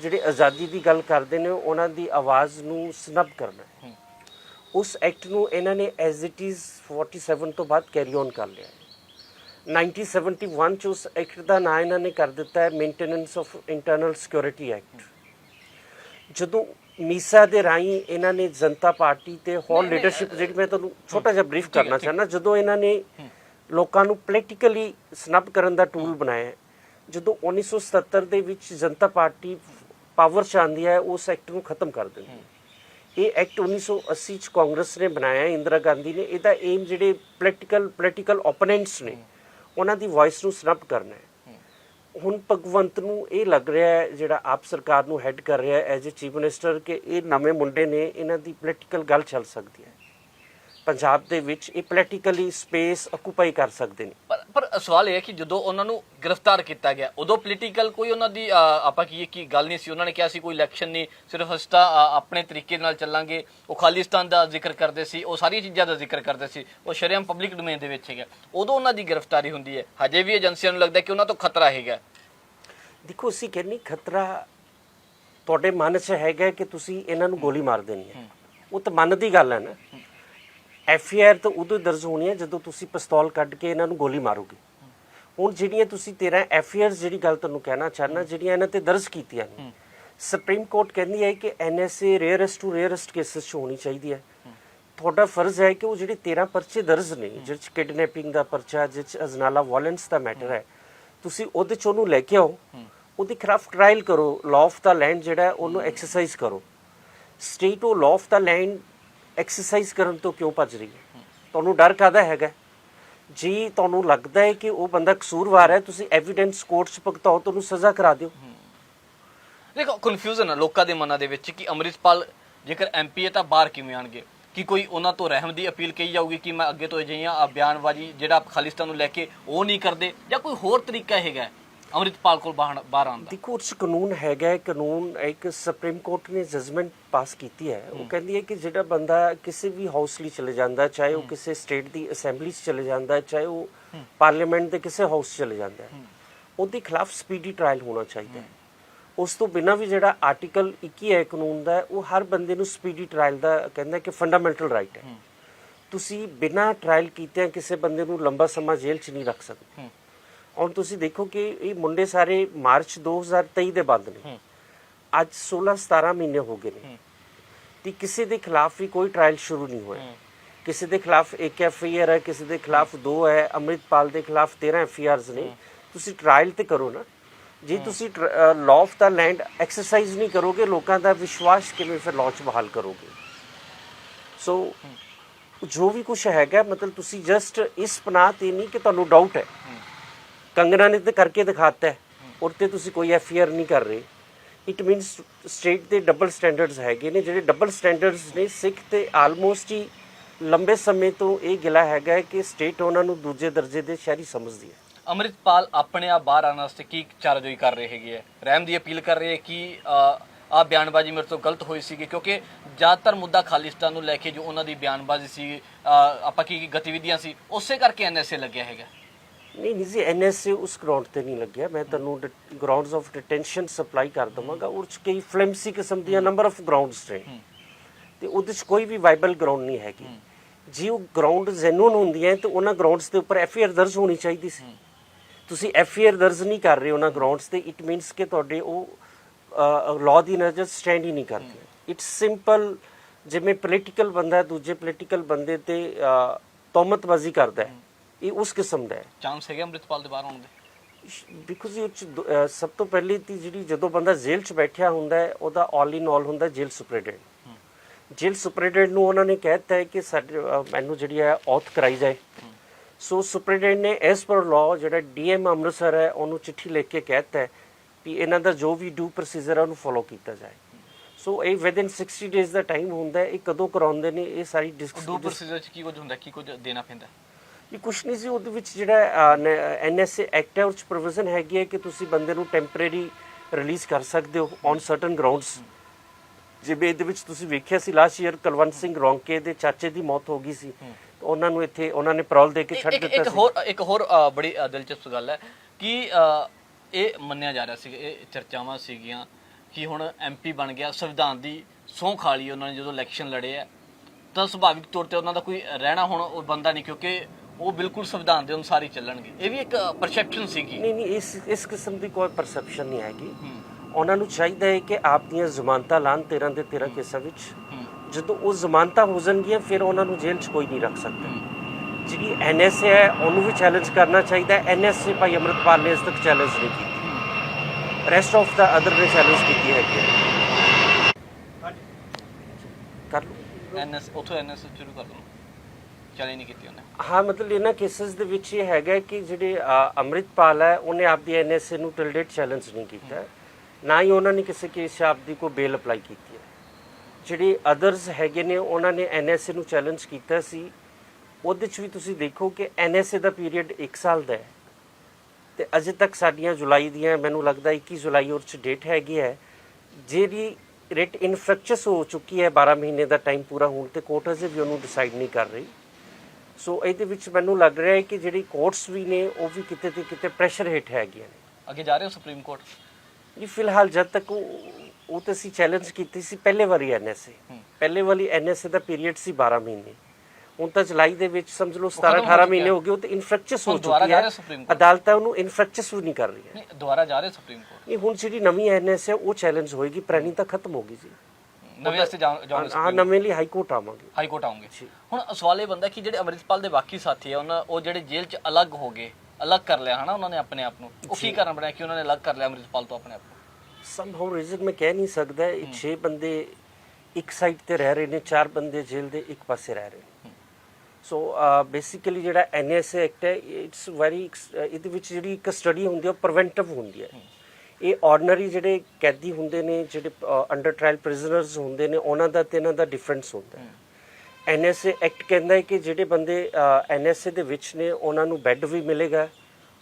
ਜਿਹੜੇ ਆਜ਼ਾਦੀ ਦੀ ਗੱਲ ਕਰਦੇ ਨੇ ਉਹਨਾਂ ਦੀ ਆਵਾਜ਼ ਨੂੰ ਸਨਬ ਕਰਨਾ ਹੈ। ਉਸ ਐਕਟ ਨੂੰ ਇਹਨਾਂ ਨੇ ਐਜ਼ ਇਟ ਇਜ਼ 47 ਤੋਂ ਬਾਅਦ ਕੈਰੀ ਔਨ ਕਰ ਲਿਆ ਹੈ। 1971 ਚ ਉਸ ਐਕਟ ਦਾ ਨਾਂ ਇਹਨਾਂ ਨੇ ਕਰ ਦਿੱਤਾ ਹੈ maintenance of internal security act ਜਦੋਂ ਮੀਸਾ ਦੇ ਰਾਹੀਂ ਇਹਨਾਂ ਨੇ ਜਨਤਾ ਪਾਰਟੀ ਤੇ ਹੋਰ ਲੀਡਰਸ਼ਿਪ ਜਿਹੜੀ ਮੈਂ ਤੁਹਾਨੂੰ ਛੋਟਾ ਜਿਹਾ ਬਰੀਫ ਕਰਨਾ ਚਾਹੁੰਦਾ ਜਦੋਂ ਇਹਨਾਂ ਨੇ ਲੋਕਾਂ ਨੂੰ ਪੋਲੀਟੀਕਲੀ ਸਨਬ ਕਰਨ ਦਾ ਟੂਲ ਬਣਾਇਆ ਜਦੋਂ 1977 ਦੇ ਵਿੱਚ ਜਨਤਾ ਪਾਰਟੀ ਪਾਵਰ ਚ ਆਉਂਦੀ ਹੈ ਉਸ ਐਕਟ ਨੂੰ ਖਤਮ ਕਰ ਦਿੰਦੀ ਹੈ। ਇਹ ਐਕਟ 1980 ਚ ਕਾਂਗਰਸ ਨੇ ਬਣਾਇਆ ਇੰਦਰਾ ਗਾਂਧੀ ਨੇ ਇਹਦਾ ਏਮ ਜਿਹੜੇ ਪੋਲੀਟੀਕਲ ਪੋਲੀਟੀਕਲ ਓਪੋਨੈਂਟਸ ਨੇ ਉਹਨਾਂ ਦੀ ਵਾਇਸ ਨੂੰ ਸਨਬ ਕਰਨਾ ਹੈ। ਹੁਣ ਭਗਵੰਤ ਨੂੰ ਇਹ ਲੱਗ ਰਿਹਾ ਹੈ, ਜਿਹੜਾ ਆਪ ਸਰਕਾਰ ਨੂੰ ਹੈੱਡ ਕਰ ਰਿਹਾ ਹੈ ਐਜ਼ ਅ ਚੀਫ ਮਿਨਿਸਟਰ ਕਿ ਇਹ ਨਵੇਂ ਮੁੰਡੇ ਨੇ, ਇਹਨਾਂ ਦੀ ਪੋਲੀਟੀਕਲ ਗੱਲ ਚੱਲ ਸਕਦੀ ਹੈ। ਪੰਜਾਬ ਦੇ ਵਿੱਚ ਇਹ ਪੋਲੀਟੀਕਲੀ ਸਪੇਸ ਆਕੂਪਾਈ ਕਰ ਸਕਦੇ ਨੇ। ਪਰ ਪਰ ਸਵਾਲ ਇਹ ਹੈ ਕਿ ਜਦੋਂ ਉਹਨਾਂ ਨੂੰ ਗ੍ਰਿਫਤਾਰ ਕੀਤਾ ਗਿਆ ਉਦੋਂ ਪੋਲੀਟੀਕਲ ਕੋਈ ਉਹਨਾਂ ਦੀ ਆਪਾਂ ਕੀ ਕੀ ਗੱਲ ਨਹੀਂ ਸੀ। ਉਹਨਾਂ ਨੇ ਕਿਹਾ ਸੀ ਕੋਈ ਇਲੈਕਸ਼ਨ ਨਹੀਂ ਸਿਰਫ ਅਸੀਂ ਤਾਂ ਆਪਣੇ ਤਰੀਕੇ ਨਾਲ ਚੱਲਾਂਗੇ। ਉਹ ਖਾਲਿਸਤਾਨ ਦਾ ਜ਼ਿਕਰ ਕਰਦੇ ਸੀ ਉਹ ਸਾਰੀਆਂ ਚੀਜ਼ਾਂ ਦਾ ਜ਼ਿਕਰ ਕਰਦੇ ਸੀ। ਉਹ ਸ਼ਰੇਆਮ ਪਬਲਿਕ ਡੋਮੇਨ ਦੇ ਵਿੱਚ ਹੈਗਾ ਉਦੋਂ ਉਹਨਾਂ ਦੀ ਗ੍ਰਿਫਤਾਰੀ ਹੁੰਦੀ ਹੈ। ਹਜੇ ਵੀ ਏਜੰਸੀਆਂ ਨੂੰ ਲੱਗਦਾ ਕਿ ਉਹਨਾਂ ਤੋਂ ਖਤਰਾ ਹੈਗਾ। ਦੇਖੋ ਅਸੀਂ ਕਹਿੰਨੀ ਖਤਰਾ ਤੁਹਾਡੇ ਮਨ 'ਚ ਹੈਗਾ ਕਿ ਤੁਸੀਂ ਇਹਨਾਂ ਨੂੰ ਗੋਲੀ ਮਾਰ ਦੇਣੀ ਹੈ। ਉਹ ਤਾਂ ਮਨ ਦੀ ਗੱਲ ਹੈ ਨਾ। ਐਫ ਆਈ ਆਰ ਤਾਂ ਉਦੋਂ ਦਰਜ ਹੋਣੀ ਹੈ ਜਦੋਂ ਤੁਸੀਂ ਪਿਸਤੌਲ ਕੱਢ ਕੇ ਇਹਨਾਂ ਨੂੰ ਗੋਲੀ ਮਾਰੋਗੇ। ਹੁਣ ਜਿਹੜੀਆਂ ਤੁਸੀਂ 13 ਐਫ ਆਈ ਆਰ ਜਿਹੜੀ ਗੱਲ ਤੁਹਾਨੂੰ ਕਹਿਣਾ ਚਾਹਨਾ ਜਿਹੜੀਆਂ ਇਹਨਾਂ ਤੇ ਦਰਜ ਕੀਤੀਆਂ ਨੇ ਸੁਪਰੀਮ ਕੋਰਟ ਕਹਿੰਦੀ ਹੈ ਕਿ N S A rarest to rarest cases 'ਚ ਹੋਣੀ ਚਾਹੀਦੀ ਹੈ। ਤੁਹਾਡਾ ਫਰਜ਼ ਹੈ ਕਿ ਉਹ ਜਿਹੜੇ 13 ਪਰਚੇ ਦਰਜ ਨੇ 'ਚ ਕਿਡਨੈਪਿੰਗ ਦਾ ਪਰਚਾ 'ਚ ਅਜਨਾਲਾ ਵਾਇਲੈਂਸ ਦਾ ਮੈਟਰ ਹੈ ਤੁਸੀਂ ਉਹਦੇ 'ਚ ਉਹਨੂੰ ਲੈ ਕੇ ਆਓ ਉਹਦੇ ਖਿਲਾਫ ਟ੍ਰਾਇਲ ਕਰੋ ਲਾਅ ਆਫ ਦਾ ਲੈਂਡ ਜਿਹੜਾ ਉਹਨੂੰ ਐਕਸਰਸਾਈਜ਼ ਕਰੋ। ਸਟੇਟ ਉਹ law of the land exercise ਕਰਨ ਤੋਂ ਕਿਉਂ ਭੱਜ ਰਹੀ ਹੈ? ਤੁਹਾਨੂੰ ਡਰ ਕਾਹਦਾ ਹੈਗਾ? ਜੀ, ਤੁਹਾਨੂੰ ਲੱਗਦਾ ਹੈ ਕਿ ਉਹ ਬੰਦਾ ਕਸੂਰਵਾਰ ਹੈ, ਤੁਸੀਂ ਐਵੀਡੈਂਸ ਕੋਰਟ 'ਚ ਭੁਗਤਾਓ, ਤੁਹਾਨੂੰ ਸਜ਼ਾ ਕਰਾ ਦਿਓ। ਦੇਖੋ ਕਨਫਿਊਜ਼ਨ ਹੈ ਲੋਕਾਂ ਦੇ ਮਨਾਂ ਦੇ ਵਿੱਚ ਕਿ ਅੰਮ੍ਰਿਤਪਾਲ ਜੇਕਰ ਐਮਪੀ ਹੈ ਤਾਂ ਬਾਹਰ ਕਿਵੇਂ ਆਣਗੇ? ਕਿ ਕੋਈ ਉਹਨਾਂ ਤੋਂ ਰਹਿਮ ਦੀ ਅਪੀਲ ਕਹੀ ਜਾਊਗੀ ਕਿ ਮੈਂ ਅੱਗੇ ਤੋਂ ਅਜਿਹੀਆਂ ਬਿਆਨਬਾਜ਼ੀ ਜਿਹੜਾ ਖਾਲਿਸਤਾਨ ਨੂੰ ਲੈ ਕੇ ਉਹ ਨਹੀਂ ਕਰਦੇ? ਜਾਂ ਕੋਈ ਹੋਰ ਤਰੀਕਾ ਹੈਗਾ? ਅੰਮ੍ਰਿਤਪਾਲ ਕੋਲ ਬਾਹਰ ਬਾਹਰ ਆਉਣ ਦਾ। ਦੇਖੋ ਉਸ ਕਾਨੂੰਨ ਹੈਗਾ ਕਾਨੂੰਨ ਇੱਕ ਸੁਪਰੀਮ ਕੋਰਟ ਨੇ ਜਜਮੈਂਟ ਪਾਸ ਕੀਤੀ ਹੈ। ਉਹ ਕਹਿੰਦੀ ਹੈ ਕਿ ਜਿਹੜਾ ਬੰਦਾ ਕਿਸੇ ਵੀ ਹਾਊਸ ਲਈ ਚਲੇ ਜਾਂਦਾ ਚਾਹੇ ਉਹ ਕਿਸੇ ਸਟੇਟ ਦੀ ਅਸੈਂਬਲੀ 'ਚ ਚਲੇ ਜਾਂਦਾ ਚਾਹੇ ਉਹ ਪਾਰਲੀਮੈਂਟ ਦੇ ਕਿਸੇ ਹਾਊਸ 'ਚ ਚਲੇ ਜਾਂਦਾ ਉਹਦੇ ਖਿਲਾਫ ਸਪੀਡੀ ਟ੍ਰਾਇਲ ਹੋਣਾ ਚਾਹੀਦਾ ਹੈ। ਉਸ ਤੋਂ ਬਿਨਾਂ ਵੀ ਜਿਹੜਾ ਆਰਟੀਕਲ 21 ਹੈ ਕਾਨੂੰਨ ਦਾ ਉਹ ਹਰ ਬੰਦੇ ਨੂੰ ਸਪੀਡੀ ਟ੍ਰਾਇਲ ਦਾ ਕਹਿੰਦਾ ਕਿ ਫੰਡਾਮੈਂਟਲ ਰਾਈਟ ਹੈ। ਤੁਸੀਂ ਬਿਨਾਂ ਟ੍ਰਾਇਲ ਕੀਤੇ ਕਿਸੇ ਬੰਦੇ ਨੂੰ ਲੰਬਾ ਸਮਾਂ ਜੇਲ੍ਹ 'ਚ ਨਹੀਂ ਰੱਖ ਸਕਦੇ। ਹੁਣ ਤੁਸੀਂ ਦੇਖੋ ਕਿ ਇਹ ਮੁੰਡੇ ਸਾਰੇ ਮਾਰਚ 2023 ਦੇ ਬੰਦ ਨੇ। ਅੱਜ 16 17 ਮਹੀਨੇ ਹੋ ਗਏ ਨੇ। ਤੇ ਕਿਸੇ ਦੇ ਖਿਲਾਫ ਵੀ ਕੋਈ ਟ੍ਰਾਇਲ ਸ਼ੁਰੂ ਨਹੀਂ ਹੋਇਆ। ਕਿਸੇ ਦੇ ਖਿਲਾਫ ਇੱਕ ਐਫ ਆਈ ਆਰ ਹੈ ਕਿਸੇ ਦੇ ਖਿਲਾਫ ਦੋ ਹੈ ਅੰਮ੍ਰਿਤਪਾਲ ਦੇ ਖਿਲਾਫ 13 ਐਫ ਆਈ ਆਰਸ ਨੇ। ਤੁਸੀਂ ਟ੍ਰਾਇਲ ਤੇ ਕਰੋ ਨਾ। ਜੇ ਤੁਸੀਂ law of the land exercise ਨਹੀਂ ਕਰੋਗੇ ਲੋਕਾਂ ਦਾ ਵਿਸ਼ਵਾਸ ਕਿਵੇਂ ਫਿਰ ਲਾਅ 'ਚ ਬਹਾਲ ਕਰੋਗੇ? ਸੋ ਜੋ ਵੀ ਕੁਝ ਹੈਗਾ ਮਤਲਬ ਤੁਸੀਂ ਜਸਟ ਇਸ ਪਨਾਹ ਤੇ ਨਹੀਂ ਕਿ ਤੁਹਾਨੂੰ ਡਾਊਟ ਹੈ। ਕੰਗਨਾ ਨੇ ਤੇ ਕਰਕੇ ਦਿਖਾਤਾ ਹੈ। ਔਰ ਤੇ ਤੁਸੀਂ ਕੋਈ ਐਫ ਆਰ ਨਹੀਂ ਕਰ ਰਹੇ। ਇਟ ਮੀਨਸ ਸਟੇਟ ਦੇ ਡਬਲ ਸਟੈਂਡਰਡਸ ਹੈਗੇ ਨੇ। ਜਿਹੜੇ ਡਬਲ ਸਟੈਂਡਰਡਸ ਨੇ, ਸਿੱਖ ਤੇ ਆਲਮੋਸਟ ਹੀ ਲੰਬੇ ਸਮੇਂ ਤੋਂ ਇਹ ਗਿਲਾ ਹੈਗਾ ਹੈ ਕਿ ਸਟੇਟ ਉਹਨਾਂ ਨੂੰ ਦੂਜੇ ਦਰਜੇ ਦੇ ਸ਼ਹਿਰੀ ਸਮਝਦੀ ਹੈ। ਅੰਮ੍ਰਿਤਪਾਲ ਆਪਣੇ ਆਪ ਬਾਹਰ ਆਉਣ ਵਾਸਤੇ ਕੀ ਚਾਰਜੋਈ ਕਰ ਰਹੇ ਹੈਗੇ ਹੈ? ਰਹਿਮ ਦੀ ਅਪੀਲ ਕਰ ਰਹੇ ਹੈ ਕਿ ਆ ਬਿਆਨਬਾਜ਼ੀ ਮੇਰੇ ਤੋਂ ਗਲਤ ਹੋਈ ਸੀਗੀ ਕਿਉਂਕਿ ਜ਼ਿਆਦਾਤਰ ਮੁੱਦਾ ਖਾਲਿਸਤਾਨ ਨੂੰ ਲੈ ਕੇ ਜੋ ਉਹਨਾਂ ਦੀ ਬਿਆਨਬਾਜ਼ੀ ਸੀ ਆਪਾਂ ਕੀ ਕੀ ਗਤੀਵਿਧੀਆਂ ਸੀ, ਉਸੇ ਕਰਕੇ ਐਨਐਸਏ ਲੱਗਿਆ ਹੈਗਾ। ਨਹੀਂ ਨਹੀਂ ਜੀ ਐਨਐਸਏ ਉਸ ਗਰਾਊਂਡ ਤੇ ਨਹੀਂ ਲੱਗਿਆ। ਮੈਂ ਤੁਹਾਨੂੰ ਗਰਾਊਂਡਸ ਆਫ ਡਿਟੈਂਸ਼ਨ ਸਪਲਾਈ ਕਰ ਦਵਾਂਗਾ। ਉਹ 'ਚ ਕਈ ਫਲੈਮਸੀ ਕਿਸਮ ਦੀਆਂ ਨੰਬਰ ਆਫ ਗਰਾਊਂਡਸ ਨੇ। ਤੇ ਉਹਦੇ 'ਚ ਕੋਈ ਵੀ ਵਾਈਬਲ ਗਰਾਊਂਡ ਨਹੀਂ ਹੈਗੀ। ਜੇ ਉਹ ਗਰਾਊਂਡ ਜੈਨੂਨ ਹੁੰਦੀਆਂ ਤੇ ਉਹਨਾਂ ਗਰਾਊਂਡਸ ਦੇ ਉੱਪਰ ਐਫਆਈਆਰ ਦਰਜ ਹੋਣੀ ਚਾਹੀਦੀ ਸੀ। ਤੁਸੀਂ ਐਫਆਈਆਰ ਦਰਜ ਨਹੀਂ ਕਰ ਰਹੇ ਉਹਨਾਂ ਗਰਾਊਂਡਸ ਤੇ ਇਟ ਮੀਨਸ ਕਿ ਤੁਹਾਡੇ ਉਹ ਲਾਅ ਦੀ ਨਜ਼ਰ ਸਟੈਂਡ ਹੀ ਨਹੀਂ ਕਰਦੇ। ਇਟਸ ਸਿੰਪਲ ਜਿਵੇਂ ਪੋਲੀਟੀਕਲ ਬੰਦਾ ਦੂਜੇ ਪੋਲੀਟੀਕਲ ਬੰਦੇ ਤੇ ਅਹ, ਤੋਹਮਤਬਾਜ਼ੀ ਕਰਦਾ ਹੈ। ਇਹ ਉਸ ਕਿਸਮ ਦਾ ਹੈ। ਚਾਂਸ ਹੈਗੇ ਅੰਮ੍ਰਿਤਪਾਲ ਦੇ ਬਾਹਰ ਆਉਣ ਦੇ। ਬਿਕੋਜ਼ ਇਹ ਸਭ ਤੋਂ ਪਹਿਲੀ ਤੀ ਜਿਹੜੀ ਜਦੋਂ ਬੰਦਾ ਜੇਲ੍ਹ 'ਚ ਬੈਠਿਆ ਹੁੰਦਾ ਹੈ ਉਹਦਾ ਆਲ ਇਨ ਆਲ ਹੁੰਦਾ ਜੇਲ੍ਹ ਸੁਪਰਡੈਂਟ। ਜੇਲ੍ਹ ਸੁਪਰਡੈਂਟ ਨੂੰ ਉਹਨਾਂ ਨੇ ਕਹਿਤਾ ਹੈ ਕਿ ਸਾਡੇ ਮੈਨੂੰ ਜਿਹੜੀ ਹੈ ਔਥ ਕਰਾਈ ਜਾਏ। ਸੋ ਸੁਪਰਡੈਂਟ ਨੇ ਐਸ ਪਰ ਲਾਅ ਜਿਹੜਾ ਡੀਐਮ ਅੰਮ੍ਰਿਤਸਰ ਹੈ ਉਹਨੂੰ ਚਿੱਠੀ ਲਿਖ ਕੇ ਕਹਿਤਾ ਹੈ ਵੀ ਇਹਨਾਂ ਦਾ ਜੋ ਵੀ ਡਿਊ ਪ੍ਰੋਸੀਜਰ ਹੈ ਉਹਨੂੰ ਫੋਲੋ ਕੀਤਾ ਜਾਏ। ਸੋ ਇਹ ਵਿਦਿਨ 60 ਡੇਜ਼ ਦਾ ਟਾਈਮ ਹੁੰਦਾ ਹੈ ਇਹ ਕਦੋਂ ਕਰਾਉਂਦੇ ਨੇ ਇਹ ਸਾਰੀ ਡੂ ਡਿਸਕਸ ਪ੍ਰੋਸੀਜਰ ਚ ਕੀ ਕੁਝ ਹੁੰਦਾ ਕੀ ਕੁਝ ਦੇਣਾ ਪੈਂਦਾ? ਇਹ ਕੁਛ ਨਹੀਂ ਸੀ ਉਹਦੇ ਵਿੱਚ ਜਿਹੜਾ ਐਨਐਸਏ ਐਕਟ ਹੈ ਉਹ ਚ ਪ੍ਰੋਵੀਜ਼ਨ ਹੈਗੀ ਹੈ ਕਿ ਤੁਸੀਂ ਬੰਦੇ ਨੂੰ ਟੈਂਪਰੇਰੀ ਰਿਲੀਜ਼ ਕਰ ਸਕਦੇ ਹੋ ਔਨ ਸਰਟਨ ਗਰਾਊਂਡਸ ਜਿਵੇਂ ਇਹਦੇ ਵਿੱਚ ਤੁਸੀਂ ਵੇਖਿਆ ਸੀ ਲਾਸਟ ਈਅਰ ਕੁਲਵੰਤ ਸਿੰਘ ਰੌਂਕੇ ਦੇ ਚਾਚੇ ਦੀ ਮੌਤ ਹੋ ਗਈ ਸੀ। ਉਹਨਾਂ ਨੂੰ ਇੱਥੇ ਉਹਨਾਂ ਨੇ ਪੈਰੋਲ ਦੇ ਕੇ ਛੱਡ ਇੱਕ ਦਿੱਤਾ ਇੱਕ ਸੀ। ਹੋਰ ਇੱਕ ਹੋਰ ਬੜੀ ਦਿਲਚਸਪ ਗੱਲ ਹੈ ਕਿ ਇਹ ਮੰਨਿਆ ਜਾ ਰਿਹਾ ਸੀ ਇਹ ਚਰਚਾਵਾਂ ਸੀਗੀਆਂ ਕਿ ਹੁਣ ਐਮਪੀ ਬਣ ਗਿਆ ਸੰਵਿਧਾਨ ਦੀ ਸਹੁੰ ਖਾ ਲਈ ਉਹਨਾਂ ਨੇ ਜਦੋਂ ਇਲੈਕਸ਼ਨ ਲੜੇ ਆ। ਤਾਂ ਸੁਭਾਵਿਕ ਤੌਰ ਤੇ ਉਹਨਾਂ ਦਾ ਕੋਈ ਰਹਿਣਾ ਹੁਣ ਉਹ ਬੰਦਾ ਨਹੀਂ ਕਿਉਂਕਿ ਉਹ ਬਿਲਕੁਲ ਸੰਵਿਧਾਨ ਦੇ ਅਨੁਸਾਰ ਹੀ ਚੱਲਣਗੇ। ਇਹ ਵੀ ਇੱਕ ਪਰਸੈਪਸ਼ਨ ਸੀਗੀ। ਨਹੀਂ ਨਹੀਂ ਇਸ ਇਸ ਕਿਸਮ ਦੀ ਕੋਈ ਪਰਸੈਪਸ਼ਨ ਨਹੀਂ ਹੈਗੀ। ਉਹਨਾਂ ਨੂੰ ਚਾਹੀਦਾ ਹੈ ਕਿ ਆਪ ਦੀਆਂ ਜ਼ਮਾਨਤਾਂ ਲਾਣ 13 ਦੇ 13 ਕੇਸਾਂ ਵਿੱਚ। ਜਦੋਂ ਉਹ ਜ਼ਮਾਨਤਾਂ ਹੋ ਜਾਣਗੀਆਂ ਫਿਰ ਉਹਨਾਂ ਨੂੰ ਜੇਲ੍ਹ 'ਚ ਕੋਈ ਨਹੀਂ ਰੱਖ ਸਕਦਾ। ਜਿਹੜੀ ਐਨਐਸਏ ਹੈ ਉਹਨੂੰ ਵੀ ਚੈਲੰਜ ਕਰਨਾ ਚਾਹੀਦਾ ਹੈ। ਐਨਐਸਏ ਭਾਈ ਅਮਰਤਪਾਲ ਨੇ ਇਸ ਤੱਕ ਚੈਲੰਜ ਨਹੀਂ ਕੀਤੀ। ਰੈਸਟ ਆਫ ਦਾ ਅਦਰ ਨੇ ਚੈਲੰਜ ਕੀਤੀ ਹੈ। ਕਰ ਲਓ। ਐਨਐਸ ਉਥੋਂ ਐਨਐਸ ਸ਼ੁਰੂ ਕਰ ਦੋ ਚਲੇ ਨਹੀਂ ਕੀਤੀ ਉਹਨੇ। ਹਾਂ ਮਤਲਬ ਇਹਨਾਂ ਕੇਸਸ ਦੇ ਵਿੱਚ ਇਹ ਹੈਗਾ ਕਿ ਜਿਹੜੇ ਅ, ਅੰਮ੍ਰਿਤਪਾਲ ਹੈ ਉਹਨੇ ਆਪਦੀ ਐਨਐਸਏ ਨੂੰ ਟਿਲ ਡੇਟ ਚੈਲੰਜ ਨਹੀਂ ਕੀਤਾ। ਹੈ। ਨਾ ਹੀ ਉਹਨਾਂ ਨੇ ਕਿਸੇ ਕੇਸ 'ਚ ਆਪਦੀ ਕੋਈ ਬੇਲ ਅਪਲਾਈ ਕੀਤੀ ਹੈ। ਜਿਹੜੇ ਅਦਰਸ ਹੈਗੇ ਨੇ ਉਹਨਾਂ ਨੇ ਐਨਐਸਏ ਨੂੰ ਚੈਲੰਜ ਕੀਤਾ ਸੀ। ਉਹਦੇ 'ਚ ਵੀ ਤੁਸੀਂ ਦੇਖੋ ਕਿ ਐਨਐਸਏ ਦਾ ਪੀਰੀਅਡ 1 ਸਾਲ ਦਾ ਹੈ। ਤੇ ਅਜੇ ਤੱਕ ਸਾਡੀਆਂ ਜੁਲਾਈ ਦੀਆਂ ਮੈਨੂੰ ਲੱਗਦਾ 21 ਜੁਲਾਈ ਉਹ 'ਚ ਡੇਟ ਹੈਗੀ ਹੈ। ਜਿਹੜੀ ਰੇਟ ਇਨਫੈਕਚਸ ਹੋ ਚੁੱਕੀ ਹੈ 12 ਮਹੀਨੇ ਦਾ ਟਾਈਮ ਪੂਰਾ ਹੋਣ ਤੇ ਕੋਰਟ ਅਜੇ ਵੀ ਉਹਨੂੰ ਡਿਸਾਈਡ ਨਹੀਂ ਕਰ ਰਹੀ। ਸੋ ਇਹਦੇ ਵਿੱਚ ਮੈਨੂੰ ਲੱਗ ਰਿਹਾ ਹੈ ਕਿ ਜਿਹੜੀ ਕੋਰਟਸ ਵੀ ਨੇ ਉਹ ਵੀ ਕਿਤੇ ਤੇ ਕਿਤੇ ਪ੍ਰੈਸ਼ਰ ਹੇਠ ਹੈਗੀਆਂ ਨੇ। ਅੱਗੇ ਜਾ ਰਹੇ ਹੋ ਸੁਪਰੀਮ ਕੋਰਟ ਜੀ ਫਿਲਹਾਲ ਜਦ ਤੱਕ ਉਹ ਤਾਂ ਅਸੀਂ ਚੈਲੰਜ ਕੀਤੀ ਸੀ ਪਹਿਲੇ ਵਾਰੀ ਐਨਐਸਏ। ਪਹਿਲੇ ਵਾਲੀ ਐਨਐਸਏ ਦਾ ਪੀਰੀਅਡ ਸੀ 12 ਮਹੀਨੇ। ਹੁਣ ਤਾਂ ਜੁਲਾਈ ਦੇ ਵਿੱਚ ਸਮਝ ਲਓ 17 ਖਤਮ ਹੋ 18 ਚੁੱਕਿਆ। ਮਹੀਨੇ ਹੈ। ਗਏ ਉਹ ਤੇ ਇਨਫੈਕਚਸ ਹੋ ਚੁੱਕੀ ਹੈ। ਅਦਾਲਤਾਂ ਉਹਨੂੰ ਇਨਫੈਕਚਸ ਵੀ ਨਹੀਂ ਕਰ ਰਹੀਆਂ ਨਹੀਂ ਦੁਬਾਰਾ ਜਾ ਰਹੇ ਸੁਪਰੀਮ ਕੋਰਟ ਇਹ ਹੁਣ ਜਿਹੜੀ ਨਵੀਂ ਐਨਐਸਏ ਉਹ ਚੈਲੰਜ ਹੋਏਗੀ ਪੁਰਾਣੀ ਤਾਂ ਖਤਮ ਹੋ ਗਈ ਜੀ ਨਵੇਂ ਵਾਸਤੇ ਜਾਓਗੇ ਹਾਂ ਨਵੇਂ ਲਈ ਹਾਈ ਕੋਰਟ ਆਵਾਂਗੇ। ਹਾਈ ਕੋਰਟ ਆਉਂਗੇ। ਜੀ। ਹੁਣ ਸਵਾਲ ਇਹ ਬੰਦਾ ਕਿ ਜਿਹੜੇ ਅੰਮ੍ਰਿਤਪਾਲ ਦੇ ਬਾਕੀ ਸਾਥੀ ਆ ਉਹਨਾਂ ਉਹ ਜਿਹੜੇ ਜੇਲ੍ਹ 'ਚ ਅਲੱਗ ਹੋ ਗਏ ਅਲੱਗ ਕਰ ਲਿਆ ਹਨਾ ਉਹਨਾਂ ਨੇ ਆਪਣੇ ਆਪ ਨੂੰ? ਉਹ ਕੀ ਕਾਰਨ ਬਣਿਆ ਕਿ ਉਹਨਾਂ ਨੇ ਅਲੱਗ ਕਰ ਲਿਆ ਅੰਮ੍ਰਿਤਪਾਲ ਤੋਂ ਆਪਣੇ ਆਪ ਨੂੰ? ਸਮਹਾਉ ਰੀਜ਼ਨ ਮੈਂ ਕਹਿ ਨਹੀਂ ਸਕਦਾ ਇਹ 6 ਬੰਦੇ ਇੱਕ ਸਾਈਡ ਤੇ ਰਹਿ ਰਹੇ ਨੇ ਚਾਰ ਬੰਦੇ ਜੇਲ੍ਹ ਦੇ ਇੱਕ ਪਾਸੇ ਰਹਿ ਰਹੇ ਨੇ। ਸੋ ਬੇਸਿਕਲੀ ਜਿਹੜਾ ਐਨਐਸਏ ਐਕਟ ਹੈ ਇਟਸ ਵੈਰੀ ਇਹਦੇ ਵਿੱਚ ਜਿਹੜੀ ਇੱਕ ਸਟੱਡੀ ਹੁੰਦੀ ਹੈ ਉਹ ਪ੍ਰੀਵੈਂਟਿਵ ਹੁੰਦੀ ਹੈ। ਇਹ ਆਰਡੀਨਰੀ ਜਿਹੜੇ ਕੈਦੀ ਹੁੰਦੇ ਨੇ, ਜਿਹੜੇ ਅੰਡਰ ਟ੍ਰਾਇਲ ਪ੍ਰਿਜ਼ਨਰਸ ਹੁੰਦੇ ਨੇ, ਉਹਨਾਂ ਦਾ ਤੇ ਇਹਨਾਂ ਦਾ ਡਿਫਰੈਂਸ ਹੁੰਦਾ ਹੈ। ਐਨਐਸਏ ਐਕਟ ਕਹਿੰਦਾ ਹੈ ਕਿ ਜਿਹੜੇ ਬੰਦੇ ਐਨਐਸਏ ਦੇ ਵਿੱਚ ਨੇ, ਉਹਨਾਂ ਨੂੰ ਬੈੱਡ ਵੀ ਮਿਲੇਗਾ,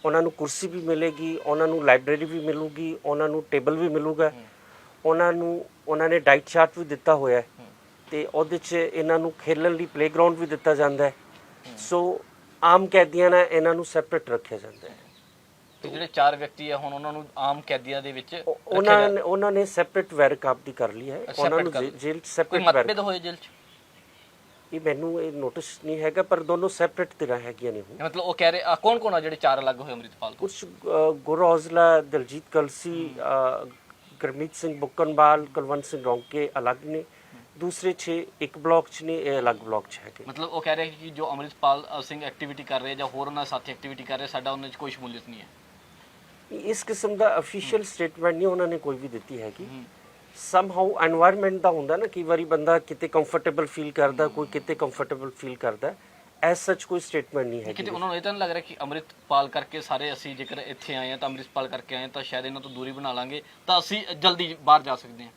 ਉਹਨਾਂ ਨੂੰ ਕੁਰਸੀ ਵੀ ਮਿਲੇਗੀ, ਉਹਨਾਂ ਨੂੰ ਲਾਇਬ੍ਰੇਰੀ ਵੀ ਮਿਲੂਗੀ, ਉਹਨਾਂ ਨੂੰ ਟੇਬਲ ਵੀ ਮਿਲੂਗਾ, ਉਹਨਾਂ ਨੂੰ, ਉਹਨਾਂ ਨੇ ਡਾਈਟ ਚਾਰਟ ਵੀ ਦਿੱਤਾ ਹੋਇਆ ਹੈ ਤੇ ਉਹਦੇ 'ਚ ਇਹਨਾਂ ਨੂੰ ਖੇਲਣ ਲਈ ਪਲੇਗਰਾਉਂਡ ਵੀ ਦਿੱਤਾ ਜਾਂਦਾ ਹੈ। ਸੋ ਆਮ ਕੈਦੀਆਂ ਨਾਲ ਇਹਨਾਂ ਨੂੰ ਸੈਪਰੇਟ ਰੱਖਿਆ ਜਾਂਦਾ ਹੈ। ਤੇ ਜਿਹੜੇ ਚਾਰ ਵਿਅਕਤੀ ਆ ਹੁਣ ਉਹਨਾਂ ਨੂੰ ਆਮ ਕੈਦੀਆਂ ਦੇ ਵਿੱਚ ਉਹ- ਉਹਨਾਂ। ਨੇ ਉਹਨਾਂ ਨੇ ਸੈਪਰੇਟ ਵੈਰਕ ਆਪਦੀ ਕਰ ਲਈ ਹੈ। ਉਹਨਾਂ ਨੂੰ ਜੇਲ੍ਹ ਸੈਪਰੇਟ ਮਤਭੇਦ ਵੈਰਕ ਹੋਏ ਜੇਲ੍ਹ 'ਚ? ਇਹ ਮੈਨੂੰ ਇਹ ਨੋਟਿਸ ਨਹੀਂ ਹੈਗਾ ਪਰ ਦੋਨੋਂ ਸੈਪਰੇਟ ਤਰ੍ਹਾਂ ਹੈਗੀਆਂ ਨੇ ਹੁਣ ਮਤਲਬ ਉਹ ਕਹਿ ਰਹੇ ਆ ਕੌਣ ਕੌਣ ਆ ਜਿਹੜੇ ਚਾਰ ਅਲੱਗ ਹੋਏ ਅੰਮ੍ਰਿਤਪਾਲ ਤੋਂ? ਕੁਝ ਗੁਰੌਜ਼ਲਾ ਦਲਜੀਤ ਕਲਸੀ ਗੁਰਮੀਤ ਸਿੰਘ ਬੁੱਕਨਵਾਲ ਕੁਲਵੰਤ ਸਿੰਘ ਰੌਂਕੇ ਅਲੱਗ ਨੇ। ਦੂਸਰੇ 6 ਇੱਕ ਬਲਾਕ 'ਚ ਨੇ ਇਹ ਅਲੱਗ ਬਲਾਕ 'ਚ ਹੈਗੇ। ਮਤਲਬ ਉਹ ਕਹਿ ਰਹੇ ਕਿ ਜੋ ਅੰਮ੍ਰਿਤਪਾਲ ਸਿੰਘ ਐਕਟੀਵਿਟੀ ਕਰ ਰਹੇ ਜਾਂ ਹੋਰ ਉਹਨਾਂ ਸਾਥੀ ਐਕਟੀਵਿਟੀ ਕਰ ਰਹੇ ਸਾਡਾ ਉਹਨਾਂ 'ਚ ਕੋਈ ਸ਼ਮੂਲੀਅਤ ਨਹੀਂ ਹੈ। ਇਸ ਕਿਸਮ ਦਾ ਅਫੀਸ਼ੀਅਲ ਸਟੇਟਮੈਂਟ ਨਹੀਂ ਉਹਨਾਂ ਨੇ ਕੋਈ ਵੀ ਦਿੱਤੀ ਹੈਗੀ ਸਮਹਾਊ এনवायरमेंट ਦਾ ਹੁੰਦਾ ਨਾ ਕਿ ਵਾਰੀ ਬੰਦਾ ਕਿਤੇ ਕੰਫਰਟੇਬਲ ਫੀਲ ਕਰਦਾ ਕੋਈ ਕਿਤੇ ਕੰਫਰਟੇਬਲ ਫੀਲ ਕਰਦਾ ਐਸ ਸੱਚ ਕੋਈ ਸਟੇਟਮੈਂਟ ਨਹੀਂ ਹੈ ਕਿਤੇ ਉਹਨਾਂ ਨੂੰ ਇਹ ਤਾਂ ਨਹੀਂ ਲੱਗ ਰਿਹਾ ਕਿ ਅੰਮ੍ਰਿਤਪਾਲ ਕਰਕੇ ਸਾਰੇ ਅਸੀਂ ਜੇਕਰ ਇੱਥੇ ਆਏ ਆ ਤਾਂ ਅੰਮ੍ਰਿਤਪਾਲ ਕਰਕੇ ਆਏ ਤਾਂ ਸ਼ਾਇਦ ਇਹਨਾਂ ਤੋਂ ਦੂਰੀ ਬਣਾ ਲਾਂਗੇ ਤਾਂ ਅਸੀਂ ਜਲਦੀ ਬਾਹਰ ਜਾ ਸਕਦੇ ਹਾਂ।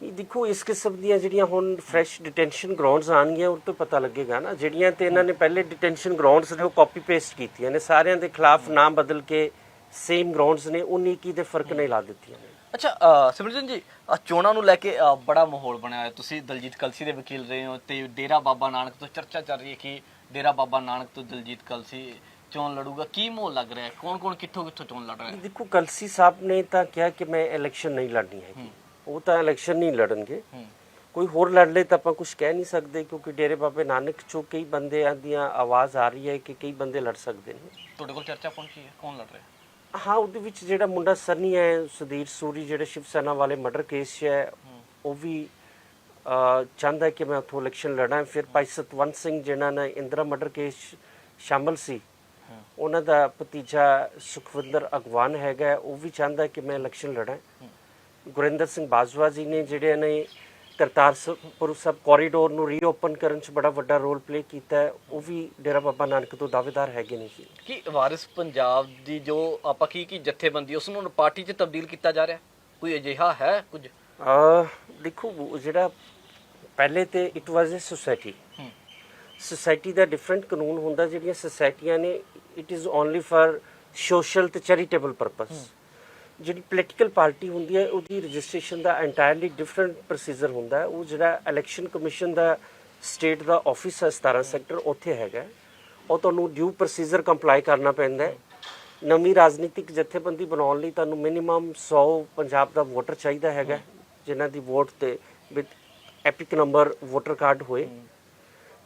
ਇਹ ਦੇਖੋ ਇਸ ਕਿਸਮ ਦੀਆਂ ਜਿਹੜੀਆਂ ਹੁਣ ਫਰੈਸ਼ ਡਿਟੈਂਸ਼ਨ ਗਰਾਊਂਡਸ ਆਣਗੀਆਂ ਉਹ ਤੋਂ ਪਤਾ ਲੱਗੇਗਾ ਨਾ ਜਿਹੜੀਆਂ ਤੇ ਇਹਨਾਂ ਨੇ ਪਹਿਲੇ ਡਿਟੈਂਸ਼ਨ ਗਰਾਊਂਡਸ ਨੇ ਉਹ ਕਾਪੀ ਪੇਸਟ ਕੀਤੀਆਂ ਨੇ ਸਾਰਿਆਂ ਦੇ ਖਿਲਾਫ ਨਾਮ ਬਦਲ ਕੇ ਸੇਮ ਗਰਾਊਂਡਸ ਨੇ 19 ਕੀ ਦੇ ਫ਼ਰਕ ਨਹੀਂ ਲਾ ਦਿੱਤੀਆਂ ਨੇ। ਅੱਛਾ ਅ, ਸਿਮਰਜਨ ਜੀ ਅ, ਚੋਣਾਂ ਨੂੰ ਲੈ ਕੇ ਅ, ਬੜਾ ਮਾਹੌਲ ਬਣਿਆ ਹੋਇਆ। ਤੁਸੀਂ ਦਲਜੀਤ ਕਲਸੀ ਦੇ ਵਕੀਲ ਰਹੇ ਹੋ ਤੇ ਡੇਰਾ ਬਾਬਾ ਨਾਨਕ ਤੋਂ ਚਰਚਾ ਚੱਲ ਰਹੀ ਹੈ ਕਿ ਡੇਰਾ ਬਾਬਾ ਨਾਨਕ ਤੋਂ ਦਲਜੀਤ ਕਲਸੀ ਚੋਣ ਲੜੂਗਾ। ਕੀ ਮਾਹੌਲ ਲੱਗ ਰਿਹਾ ਹੈ? ਕੌਣ ਕੌਣ ਕਿੱਥੋਂ ਕਿੱਥੋਂ ਚੋਣ ਲੜ ਰਿਹਾ ਹੈ? ਦੇਖੋ ਕਲਸੀ ਸਾਹਿਬ ਨੇ ਤਾਂ ਕਿਹਾ ਕਿ ਮੈਂ ਇਲੈਕਸ਼ਨ ਨਹੀਂ ਲੜਨੀ ਹੈਗੀ। ਉਹ ਤਾਂ ਇਲੈਕਸ਼ਨ ਨਹੀਂ ਲੜਨਗੇ। ਹੂੰ। ਕੋਈ ਹੋਰ ਲੜ ਲੇ ਤਾਂ ਆਪਾਂ ਕੁਝ ਕਹਿ ਨਹੀਂ ਸਕਦੇ ਕਿਉਂਕਿ ਡੇਰੇ ਬਾਬੇ ਨਾਨਕ ਚੋਂ ਕਈ ਬੰਦਿਆਂ ਦੀਆਂ ਆਵਾਜ਼ ਆ ਰਹੀ ਹੈ ਕਿ ਕਈ ਬੰਦੇ ਲੜ ਸਕਦੇ ਨੇ। ਤੁਹਾਡੇ ਕੋਲ ਚਰਚਾ ਪਹੁੰਚੀ ਹੈ? ਕੌਣ ਲੜ ਰਿਹਾ? ਹੈ ਹਾਂ, ਉਹਦੇ ਵਿੱਚ ਜਿਹੜਾ ਮੁੰਡਾ ਸਨੀ ਹੈ, ਸੁਧੀਰ ਸੂਰੀ, ਜਿਹੜੇ ਸ਼ਿਵ ਸੈਨਾ ਵਾਲੇ ਮਰਡਰ ਕੇਸ 'ਚ ਹੈ, ਉਹ ਵੀ ਚਾਹੁੰਦਾ ਕਿ ਮੈਂ ਉੱਥੋਂ ਇਲੈਕਸ਼ਨ ਲੜਾਂ। ਫਿਰ ਭਾਈ ਸਤਵੰਤ ਸਿੰਘ ਜਿਨ੍ਹਾਂ ਨੇ ਇੰਦਰਾ ਮਰਡਰ ਕੇਸ ਸ਼ਾਮਲ ਸੀ, ਉਹਨਾਂ ਦਾ ਭਤੀਜਾ ਸੁਖਵਿੰਦਰ ਅਗਵਾਨ ਹੈਗਾ ਉਹ ਵੀ ਚਾਹੁੰਦਾ ਕਿ ਮੈਂ ਇਲੈਕਸ਼ਨ ਲੜਾਂ। ਗੁਰਿੰਦਰ ਸਿੰਘ ਬਾਜਵਾ ਜੀ ਨੇ ਜਿਹੜੇ ਨੇ ਕਰਤਾਰਪੁਰ ਸਾਹਿਬ ਕੋਰੀਡੋਰ ਨੂੰ ਰੀਓਪਨ ਕਰਨ 'ਚ ਬੜਾ ਵੱਡਾ ਰੋਲ ਪਲੇ ਕੀਤਾ ਹੈ। ਉਹ ਵੀ ਡੇਰਾ ਬਾਬਾ ਨਾਨਕ ਤੋਂ ਦਾਅਵੇਦਾਰ ਹੈਗੇ ਨੇ ਜੀ। ਕਿ ਵਾਰਿਸ ਪੰਜਾਬ ਦੀ ਜੋ ਆਪਾਂ ਕੀ ਕੀ ਜਥੇਬੰਦੀ ਉਸ ਨੂੰ ਪਾਰਟੀ 'ਚ ਤਬਦੀਲ ਕੀਤਾ ਜਾ ਰਿਹਾ? ਕੋਈ ਅਜਿਹਾ ਹੈ ਕੁਝ? ਦੇਖੋ ਜਿਹੜਾ ਪਹਿਲੇ ਤੇ it was a society. Society the different ਕਾਨੂੰਨ ਹੁੰਦਾ ਜਿਹੜੀਆਂ ਸੋਸਾਇਟੀਆਂ ਨੇ it is only for social ਤੇ ਚੈਰੀਟੇਬਲ ਪਰਪਸ ਜਿਹੜੀ ਪੋਲੀਟੀਕਲ ਪਾਰਟੀ ਹੁੰਦੀ ਹੈ, ਉਹਦੀ ਰਜਿਸਟ੍ਰੇਸ਼ਨ ਦਾ ਐਂਟਾਇਰਲੀ ਡਿਫਰੈਂਟ ਪ੍ਰੋਸੀਜਰ ਹੁੰਦਾ ਹੈ। ਉਹ ਜਿਹੜਾ ਇਲੈਕਸ਼ਨ ਕਮਿਸ਼ਨ ਦਾ ਸਟੇਟ ਦਾ ਆਫਿਸ ਹੈ 17 ਸੈਕਟਰ ਉੱਥੇ ਹੈਗਾ ਉਹ ਤੁਹਾਨੂੰ ਡਿਊ ਪ੍ਰੋਸੀਜਰ ਕੰਪਲਾਈ ਕਰਨਾ ਪੈਂਦਾ ਹੈ। ਨਵੀਂ ਰਾਜਨੀਤਿਕ ਜਥੇਬੰਦੀ ਬਣਾਉਣ ਲਈ ਤੁਹਾਨੂੰ ਮਿਨੀਮਮ 100 ਪੰਜਾਬ ਦਾ ਵੋਟਰ ਚਾਹੀਦਾ ਹੈਗਾ ਜਿਨ੍ਹਾਂ ਦੀ ਵੋਟ ਤੇ with EPIC number voter card ਹੋਏ।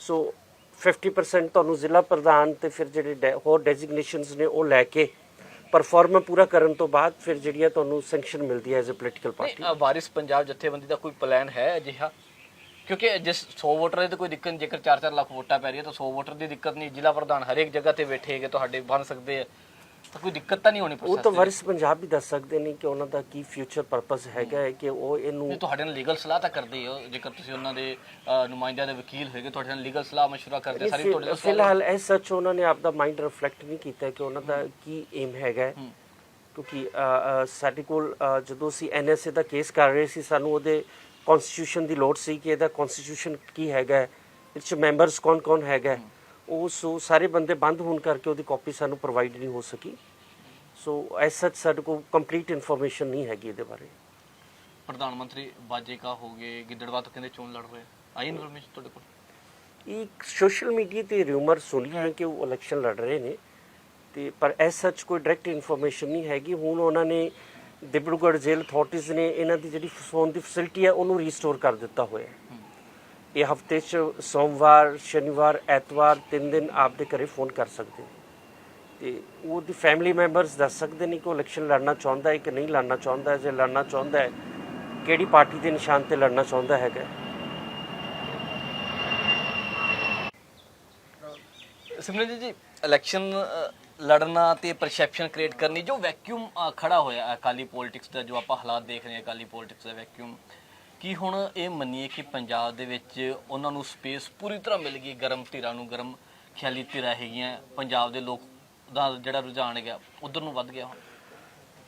ਸੋ 50% ਤੁਹਾਨੂੰ ਜ਼ਿਲ੍ਹਾ ਪ੍ਰਧਾਨ ਤੇ ਫਿਰ ਜਿਹੜੇ ਡੈ- ਹੋਰ ਡੈਜ਼ਿਗਨੇਸ਼ਨਸ ਨੇ, ਉਹ ਲੈ ਕੇ ਪਰਫਾਰਮ ਪੂਰਾ ਕਰਨ ਤੋਂ ਬਾਅਦ ਫਿਰ ਜਿਹੜੀ ਹੈ ਤੁਹਾਨੂੰ ਸੈਂਕਸ਼ਨ ਮਿਲਦੀ ਹੈ as a political party Waris Punjab ਜਥੇਬੰਦੀ ਦਾ ਕੋਈ ਪਲਾਨ ਹੈ ਅਜਿਹਾ? ਕਿਉਂਕਿ ਜਿਸ 100 ਵੋਟਰ ਦੀ ਤਾਂ ਕੋਈ ਦਿੱਕਤ ਜੇਕਰ 4-4 ਲੱਖ ਵੋਟਾਂ ਪੈ ਰਹੀ ਹੈ ਤਾਂ 100 ਵੋਟਰ ਦੀ ਦਿੱਕਤ ਨਹੀਂ ਜ਼ਿਲ੍ਹਾ ਪ੍ਰਧਾਨ ਹਰੇਕ ਜਗ੍ਹਾ ਤੇ ਬੈਠੇ ਹੈਗੇ ਤੁਹਾਡੇ ਬਣ ਸਕਦੇ ਆ। ਤਾਂ ਕੋਈ ਦਿੱਕਤ ਤਾਂ ਨਹੀਂ ਹੋਣੀ ਉਹ ਤਾਂ ਵਰਿਸ ਪੰਜਾਬ ਵੀ ਦੱਸ ਸਕਦੇ ਨੇ ਕਿ ਉਹਨਾਂ ਦਾ ਕੀ ਫਿਊਚਰ ਪਰਪਸ ਹੈਗਾ ਹੈ ਕਿ ਉਹ। ਇਹਨੂੰ ਤੁਹਾਡੇ ਨਾਲ ਲੀਗਲ ਸਲਾਹ ਤਾਂ ਕਰਦੇ ਹੋ ਜੇਕਰ ਤੁਸੀਂ ਉਹਨਾਂ ਦੇ ਨੁਮਾਇੰਦਿਆਂ ਦੇ ਵਕੀਲ ਹੋਗੇ ਤੁਹਾਡੇ ਨਾਲ ਲੀਗਲ ਸਲਾਹ ਮਸ਼ਵਰਾ ਕਰਦੇ ਸਾਰੀ ਤੁਹਾਡੇ ਨਾਲ ਫਿਲਹਾਲ ਐ ਸੱਚ ਉਹਨਾਂ ਨੇ ਆਪਦਾ ਮਾਈਂਡ ਰਿਫਲੈਕਟ ਨਹੀਂ ਕੀਤਾ ਕਿ ਉਹਨਾਂ ਦਾ ਕੀ ਏਮ ਹੈਗਾ। ਕਿਉਂਕਿ ਸਾਡੇ ਕੋਲ ਜਦੋਂ ਅਸੀਂ ਐਨਐਸਏ ਦਾ ਕੇਸ ਕਰ ਰਹੇ ਸੀ ਸਾਨੂੰ ਉਹਦੇ ਕਨਸਟੀਟਿਊਸ਼ਨ ਦੀ ਲੋੜ ਸੀ ਕਿ ਇਹਦਾ ਕਨਸਟੀਟਿਊਸ਼ਨ ਕੀ ਹੈਗਾ ਇਹ 'ਚ ਮੈਂਬਰਸ ਕੌਣ-ਕੌਣ ਹੈਗਾ ਹੈ। ਉਹ ਸੋ ਸਾਰੇ ਬੰਦੇ ਬੰਦ ਹੋਣ ਕਰਕੇ ਉਹਦੀ ਕਾਪੀ ਸਾਨੂੰ ਪ੍ਰੋਵਾਈਡ ਨਹੀਂ ਹੋ ਸਕੀ। ਸੋ ਐਸ ਸੱਚ ਸਾਡੇ ਕੋਲ ਕੰਪਲੀਟ ਇਨਫੋਰਮੇਸ਼ਨ ਨਹੀਂ ਹੈਗੀ ਇਹਦੇ ਬਾਰੇ। ਪ੍ਰਧਾਨ ਮੰਤਰੀ ਬਾਜੇਕਾ ਹੋਗੇ ਗਿੱਦੜਵਾ ਤੋਂ ਕਹਿੰਦੇ ਚੋਣ ਲੜ ਆ। ਆਈ ਇਨਫੋਰਮੇਸ਼ਨ ਤੁਹਾਡੇ ਕੋਲ? ਇੱਕ ਸੋਸ਼ਲ ਮੀਡੀਆ ਤੇ ਰਿਊਮਰ ਸੁਣੀ ਹੈ ਕਿ ਉਹ ਇਲੈਕਸ਼ਨ ਲੜ ਰਹੇ ਨੇ। ਤੇ ਪਰ ਐਸ ਸੱਚ ਕੋਈ ਡਾਇਰੈਕਟ ਇਨਫੋਰਮੇਸ਼ਨ ਨਹੀਂ ਹੈਗੀ। ਹੁਣ ਉਹਨਾਂ ਨੇ ਡਿਬਰੂਗੜ੍ਹ ਜੇਲ੍ਹ ਅਥਾਰਟੀਜ਼ ਨੇ ਇਹਨਾਂ ਦੀ ਜਿਹੜੀ ਫੋਨ ਦੀ ਫੈਸਿਲਿਟੀ ਹੈ ਉਹਨੂੰ ਰੀਸਟੋਰ ਕਰ ਦਿੱਤਾ ਹੋਇਆ ਹੈ। ਇਹ ਹਫ਼ਤੇ 'ਚ ਸੋਮਵਾਰ, ਸ਼ਨੀਵਾਰ, ਐਤਵਾਰ ਤਿੰਨ ਦਿਨ ਆਪਦੇ ਘਰੇ ਫੋਨ ਕਰ ਸਕਦੇ ਨੇ ਤੇ ਉਹਦੀ ਫੈਮਿਲੀ ਮੈਂਬਰਸ ਦੱਸ ਸਕਦੇ ਨੇ ਕਿ ਉਹ ਇਲੈਕਸ਼ਨ ਲੜਨਾ ਚਾਹੁੰਦਾ ਹੈ ਕਿ ਨਹੀਂ ਲੜਨਾ ਚਾਹੁੰਦਾ ਹੈ, ਜੇ ਲੜਨਾ ਚਾਹੁੰਦਾ ਹੈ, ਕਿਹੜੀ ਪਾਰਟੀ ਦੇ ਨਿਸ਼ਾਨ ਤੇ ਲੜਨਾ ਚਾਹੁੰਦਾ ਹੈਗਾ ਸਿਮਰਨ ਜੀ ਇਲੈਕਸ਼ਨ ਲੜਨਾ ਤੇ ਪਰਸੈਪਸ਼ਨ ਕ੍ਰੀਏਟ ਕਰਨੀ, ਜੋ ਵੈਕਿਊਮ ਖੜਾ ਹੋਇਆ ਅਕਾਲੀ ਪੋਲਿਟਿਕਸ ਦਾ, ਜੋ ਆਪਾਂ ਹਾਲਾਤ ਦੇਖ ਰਹੇ ਹਾਂ ਅਕਾਲੀ ਪੋਲਿਟਿਕਸ ਦਾ ਵੈਕਿਊਮ ਕੀ ਹੁਣ ਇਹ ਮੰਨੀਏ ਕਿ ਪੰਜਾਬ ਦੇ ਵਿੱਚ ਉਹਨਾਂ ਨੂੰ ਸਪੇਸ ਪੂਰੀ ਤਰ੍ਹਾਂ ਮਿਲ ਗਈ ਗਰਮ ਧਿਰਾਂ ਨੂੰ ਗਰਮ ਖਿਆਲੀ ਧਿਰਾਂ ਹੈਗੀਆਂ ਪੰਜਾਬ ਦੇ ਲੋਕ ਦਾ ਜਿਹੜਾ ਰੁਝਾਨ ਹੈਗਾ ਉਧਰ ਨੂੰ ਵੱਧ ਗਿਆ ਹੁਣ।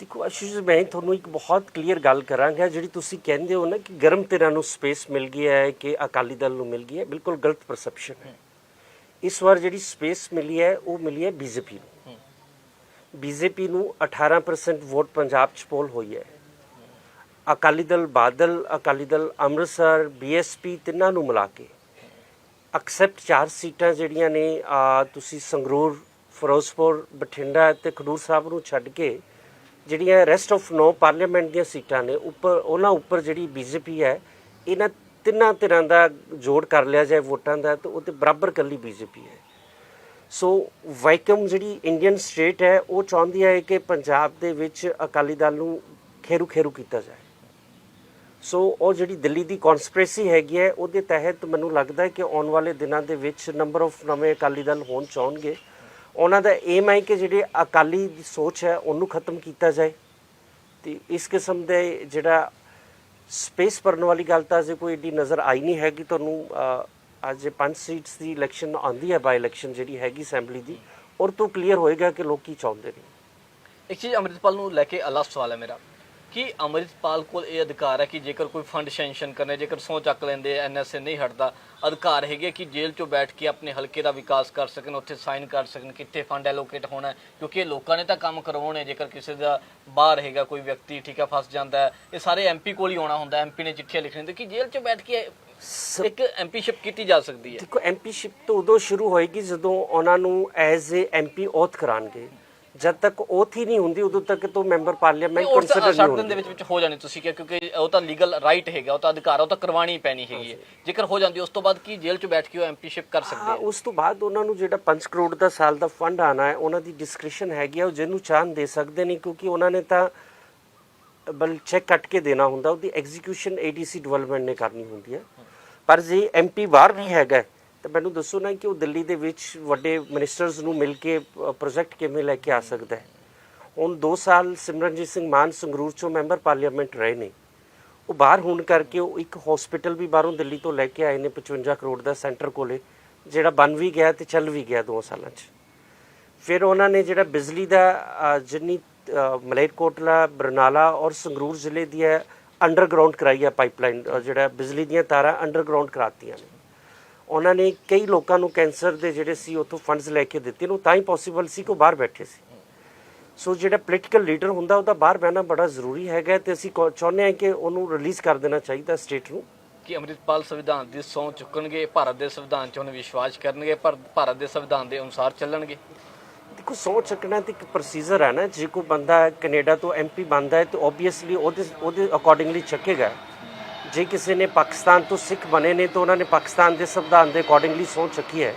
ਦੇਖੋ ਆਸ਼ੀਸ਼ ਜੀ, ਮੈਂ ਤੁਹਾਨੂੰ ਇੱਕ ਬਹੁਤ ਕਲੀਅਰ ਗੱਲ ਕਰਾਂਗਾ ਜਿਹੜੀ ਤੁਸੀਂ ਕਹਿੰਦੇ ਹੋ ਨਾ ਕਿ ਗਰਮ ਧਿਰਾਂ ਨੂੰ ਸਪੇਸ ਮਿਲ ਗਈ ਹੈ ਕਿ ਅਕਾਲੀ ਦਲ ਨੂੰ ਮਿਲ ਗਈ ਹੈ ਬਿਲਕੁਲ ਗਲਤ ਪਰਸੈਪਸ਼ਨ ਹੈ। ਇਸ ਵਾਰ ਜਿਹੜੀ ਸਪੇਸ ਮਿਲੀ ਹੈ ਉਹ ਮਿਲੀ ਹੈ ਬੀਜੇਪੀ ਨੂੰ। ਬੀਜੇਪੀ ਨੂੰ 18% ਵੋਟ ਪੰਜਾਬ 'ਚ ਪੋਲ ਹੋਈ ਹੈ। ਅਕਾਲੀ ਦਲ, ਬਾਦਲ, ਅਕਾਲੀ ਦਲ, ਅੰਮ੍ਰਿਤਸਰ ਬੀਐਸਪੀ ਤਿੰਨਾਂ ਨੂੰ ਮਿਲਾ ਕੇ ਐਕਸੈਪਟ ਚਾਰ ਸੀਟਾਂ ਜਿਹੜੀਆਂ ਨੇ ਤੁਸੀਂ ਸੰਗਰੂਰ, ਫਿਰੋਜ਼ਪੁਰ, ਬਠਿੰਡਾ ਤੇ ਖਡੂਰ ਸਾਹਿਬ ਨੂੰ ਛੱਡ ਕੇ ਜਿਹੜੀਆਂ ਰੈਸਟ ਆਫ ਨੋ ਪਾਰਲੀਮੈਂਟ ਦੀਆਂ ਸੀਟਾਂ ਨੇ, ਉੱਪਰ, ਉਹਨਾਂ ਉੱਪਰ ਜਿਹੜੀ ਬੀਜੇਪੀ ਹੈ, ਇਹਨਾਂ ਤਿੰਨਾਂ ਧਿਰਾਂ ਦਾ ਜੋੜ ਕਰ ਲਿਆ ਜਾਏ, ਵੋਟਾਂ ਦਾ, ਤਾਂ ਉਹ ਤੇ ਬਰਾਬਰ ਕੱਲੀ ਬੀਜੇਪੀ ਹੈ। ਸੋ ਵਾਈਕਮ ਜਿਹੜੀ ਇੰਡੀਅਨ ਸਟੇਟ ਹੈ, ਉਹ ਚਾਹੁੰਦੀ ਹੈ ਕਿ ਪੰਜਾਬ ਦੇ ਵਿੱਚ ਅਕਾਲੀ ਦਲ ਨੂੰ ਖੇਰੂ ਖੇਰੂ ਕੀਤਾ ਜਾਏ। ਸੋ ਉਹ ਜਿਹੜੀ ਦਿੱਲੀ ਦੀ ਕਨਸਪੀਰੇਸੀ ਹੈਗੀ ਹੈ, ਉਹਦੇ ਤਹਿਤ ਮੈਨੂੰ ਲੱਗਦਾ ਹੈ ਕਿ ਆਉਣ ਵਾਲੇ ਦਿਨਾਂ ਦੇ ਵਿੱਚ ਨੰਬਰ ਆਫ ਨਵੇਂ ਅਕਾਲੀ ਦਲ ਹੋਣ ਚਾਹਣਗੇ। ਉਹਨਾਂ ਦਾ ਏਮ ਹੈ ਕਿ ਜਿਹੜੇ ਅਕਾਲੀ ਦੀ ਸੋਚ ਹੈ, ਉਹਨੂੰ ਖਤਮ ਕੀਤਾ ਜਾਏ। ਤੇ ਇਸ ਕਿਸਮ ਦੇ ਜਿਹੜਾ ਸਪੇਸ ਭਰਨ ਵਾਲੀ ਗੱਲ ਤਾਂ ਅਜੇ ਕੋਈ ਏਡੀ ਨਜ਼ਰ ਆਈ ਨਹੀਂ ਹੈਗੀ। ਤੁਹਾਨੂੰ ਅੱਜ ਇਹ ਪੰਜ ਸੀਟਸ ਦੀ ਇਲੈਕਸ਼ਨ ਆਉਂਦੀ ਹੈ ਬਾਈ ਇਲੈਕਸ਼ਨ ਜਿਹੜੀ ਹੈਗੀ ਅਸੈਂਬਲੀ ਦੀ। ਔਰ ਤੋਂ ਕਲੀਅਰ ਹੋਏਗਾ ਕਿ ਲੋਕ ਕੀ ਚਾਹੁੰਦੇ ਨੇ। ਇੱਕ ਚੀਜ਼ ਅੰਮ੍ਰਿਤਪਾਲ ਨੂੰ ਲੈ ਕੇ ਅਲੱਗ ਸਵਾਲ ਹੈ ਮੇਰਾ। ਕਿ ਅੰਮ੍ਰਿਤਪਾਲ ਕੋਲ ਇਹ ਅਧਿਕਾਰ ਹੈ ਕਿ ਜੇਕਰ ਕੋਈ ਫੰਡ ਸੈਂਕਸ਼ਨ ਕਰਨੇ ਜੇਕਰ ਸਹੁੰ ਚੱਕ ਲੈਂਦੇ ਐਨਐਸਏ ਨਹੀਂ ਹਟਦਾ ਅਧਿਕਾਰ ਹੈਗੇ ਕਿ ਜੇਲ੍ਹ ਚੋਂ ਬੈਠ ਕੇ ਆਪਣੇ ਹਲਕੇ ਦਾ ਵਿਕਾਸ ਕਰ ਸਕਣ ਉੱਥੇ ਸਾਈਨ ਕਰ ਸਕਣ ਕਿੱਥੇ ਫੰਡ ਐਲੋਕੇਟ ਹੋਣਾ ਕਿਉਂਕਿ ਇਹ ਲੋਕਾਂ ਨੇ ਤਾਂ ਕੰਮ ਕਰਵਾਉਣੇ ਜੇਕਰ ਕਿਸੇ ਦਾ ਬਾਹਰ ਹੈਗਾ ਕੋਈ ਵਿਅਕਤੀ ਠੀਕ ਹੈ ਫਸ ਜਾਂਦਾ ਹੈ ਇਹ ਸਾਰੇ ਐਮਪੀ ਕੋਲ ਹੀ ਆਉਣਾ ਹੁੰਦਾ ਐਮਪੀ ਨੇ ਚਿੱਠੀਆਂ ਲਿਖਣੀ ਹੁੰਦੀ ਕਿ ਜੇਲ੍ਹ ਚੋਂ ਬੈਠ ਕੇ ਸ- ਇੱਕ ਐਮਪੀਸ਼ਿਪ ਕੀਤੀ ਜਾ ਸਕਦੀ ਹੈ। ਦੇਖੋ ਐਮਪੀਸ਼ਿਪ ਤਾਂ ਉਦੋਂ ਸ਼ੁਰੂ ਹੋਏਗੀ ਜਦੋਂ ਉਹਨਾਂ ਨੂੰ ਐਜ਼ ਏ ਐਮਪੀ ਓਥ ਕਰਾਣਗੇ ਜਦ ਤੱਕ ਓਥ ਹੀ ਨਹੀਂ ਹੁੰਦੀ ਉਦੋਂ ਤੱਕ ਤਾਂ ਮੈਂਬਰ ਪਾਰਲੀਮੈਂਟ ਉਹ ਕੰਸੀਡਰ ਨਹੀਂ ਦਿਨ ਦੇ ਹੁੰਦੀ। ਵਿੱਚ ਵਿੱਚ ਹੋ ਜਾਣੀ ਤੁਸੀਂ ਕਿਹਾ ਕਿਉਂਕਿ ਉਹ ਤਾਂ ਲੀਗਲ ਰਾਈਟ ਹੈਗਾ ਉਹ ਤਾਂ ਅਧਿਕਾਰ ਉਹ ਤਾਂ ਕਰਵਾਣੀ ਪੈਣੀ ਹੈਗੀ ਹੈ। ਜੇਕਰ ਹੋ ਜਾਂਦੀ ਉਸ ਤੋਂ ਬਾਅਦ ਕੀ ਜੇਲ੍ਹ 'ਚ ਬੈਠ ਕੇ ਉਹ ਐਮਪੀਸ਼ਿਪ ਕਰ ਸਕਦੇ ਆ? ਉਸ ਤੋਂ ਬਾਅਦ ਉਹਨਾਂ ਨੂੰ ਜਿਹੜਾ 5 ਕਰੋੜ ਦਾ ਸਾਲ ਦਾ ਫੰਡ ਆਣਾ ਹੈ ਉਹਨਾਂ ਦੀ ਡਿਸਕ੍ਰਿਪਸ਼ਨ ਹੈਗੀ ਆ ਉਹ ਜਿਹਨੂੰ ਚਾਹਨ ਦੇ ਸਕਦੇ ਨੇ ਕਿਉਂਕਿ ਉਹਨਾਂ ਨੇ ਤਾਂ ਬਲ ਚੈੱਕ ਕੱਟ ਕੇ ਦੇਣਾ ਹੁੰਦਾ ਉਹਦੀ ਐਗਜ਼ੀਕਿਊਸ਼ਨ ਏਡੀਸੀ ਡਿਵੈਲਪਮੈਂਟ ਨੇ ਕਰਨੀ ਹੁੰਦੀ ਹੈ। ਪਰ ਜੇ ਐਮਪੀ ਬਾਹਰ ਨਹੀਂ ਹੈਗਾ ਤਾਂ ਮੈਨੂੰ ਦੱਸੋ ਨਾ ਕਿ ਉਹ ਦਿੱਲੀ ਦੇ ਵਿੱਚ ਵੱਡੇ ਮਿਨਿਸਟਰਸ ਨੂੰ ਮਿਲ ਕੇ ਪ੍ਰੋਜੈਕਟ ਕਿਵੇਂ ਲੈ ਕੇ ਆ ਸਕਦਾ ਹੈ? ਹੁਣ 2 ਸਾਲ ਸਿਮਰਨਜੀਤ ਸਿੰਘ ਮਾਨ ਸੰਗਰੂਰ ਚੋਂ ਮੈਂਬਰ ਪਾਰਲੀਮੈਂਟ ਰਹੇ ਨੇ। ਉਹ ਬਾਹਰ ਹੋਣ ਕਰਕੇ ਉਹ ਇੱਕ ਹਸਪੀਟਲ ਵੀ ਬਾਹਰੋਂ ਦਿੱਲੀ ਤੋਂ ਲੈ ਕੇ ਆਏ ਨੇ 55 ਕਰੋੜ ਦਾ ਸੈਂਟਰ ਕੋਲੇ, ਜਿਹੜਾ ਬਣ ਵੀ ਗਿਆ ਤੇ ਚੱਲ ਵੀ ਗਿਆ 2 ਸਾਲਾਂ 'ਚ। ਫਿਰ ਉਹਨਾਂ ਨੇ ਜਿਹੜਾ ਬਿਜਲੀ ਦਾ ਜਿੰਨੀ ਮਲੇਰਕੋਟਲਾ, ਬਰਨਾਲਾ ਔਰ ਸੰਗਰੂਰ ਜ਼ਿਲ੍ਹੇ ਦੀ ਹੈ ਅੰਡਰਗਰਾਉਂਡ ਕਰਾਈ ਹੈ ਪਾਈਪਲਾਈਨ ਜਿਹੜਾ ਬਿਜਲੀ ਦੀਆਂ ਤਾਰਾਂ ਅੰਡਰਗਰਾਉਂਡ ਕਰਾਤੀਆਂ ਨੇ। ਉਹਨਾਂ ਨੇ ਕਈ ਲੋਕਾਂ ਨੂੰ ਕੈਂਸਰ ਦੇ ਜਿਹੜੇ ਸੀ ਉਥੋਂ ਫੰਡਸ ਲੈ ਕੇ ਦਿੱਤੇ ਨੂੰ ਤਾਂ ਹੀ ਪੋਸੀਬਲ ਸੀ ਕਿ ਉਹ ਬਾਹਰ ਬੈਠੇ ਸੀ। ਸੋ ਜਿਹੜਾ ਪੋਲੀਟੀਕਲ ਲੀਡਰ ਹੁੰਦਾ ਉਹਦਾ ਬਾਹਰ ਬਹਿਣਾ ਬੜਾ ਜ਼ਰੂਰੀ ਹੈਗਾ ਤੇ ਅਸੀਂ ਚਾਹੁੰਦੇ ਹਾਂ ਕਿ ਉਹਨੂੰ ਰਿਲੀਜ਼ ਕਰ ਦੇਣਾ ਚਾਹੀਦਾ ਸਟੇਟ ਨੂੰ। ਕਿ ਅੰਮ੍ਰਿਤਪਾਲ ਸੰਵਿਧਾਨ ਦੀ ਸਹੁੰ ਚੁੱਕਣਗੇ ਭਾਰਤ ਦੇ ਸੰਵਿਧਾਨ 'ਚ ਹੁਣ ਵਿਸ਼ਵਾਸ ਕਰਨਗੇ ਪਰ ਭਾਰਤ ਦੇ ਸੰਵਿਧਾਨ ਦੇ ਅਨੁਸਾਰ ਚੱਲਣਗੇ। ਦੇਖੋ ਸਹੁੰ ਚੱਕਣਾ ਤੇ ਇੱਕ ਪ੍ਰੋਸੀਜਰ ਹੈ ਨਾ ਜੇ ਕੋਈ ਬੰਦਾ ਕੈਨੇਡਾ ਤੋਂ ਐਮਪੀ ਬਣਦਾ ਹੈ ਤਾਂ ਓਬਵੀਅਸਲੀ ਉਹਦੇ ਉਹਦੇ ਅਕੋਰਡਿੰਗਲੀ ਚੱਕੇਗਾ। ਜੇ ਕਿਸੇ ਨੇ ਪਾਕਿਸਤਾਨ ਤੋਂ ਸਿੱਖ ਬਣੇ ਨੇ ਤਾਂ ਉਹਨਾਂ ਨੇ ਪਾਕਿਸਤਾਨ ਦੇ ਸੰਵਿਧਾਨ ਦੇ ਅਕੋਰਡਿੰਗਲੀ ਸਹੁੰ ਚੱਕੀ ਹੈ।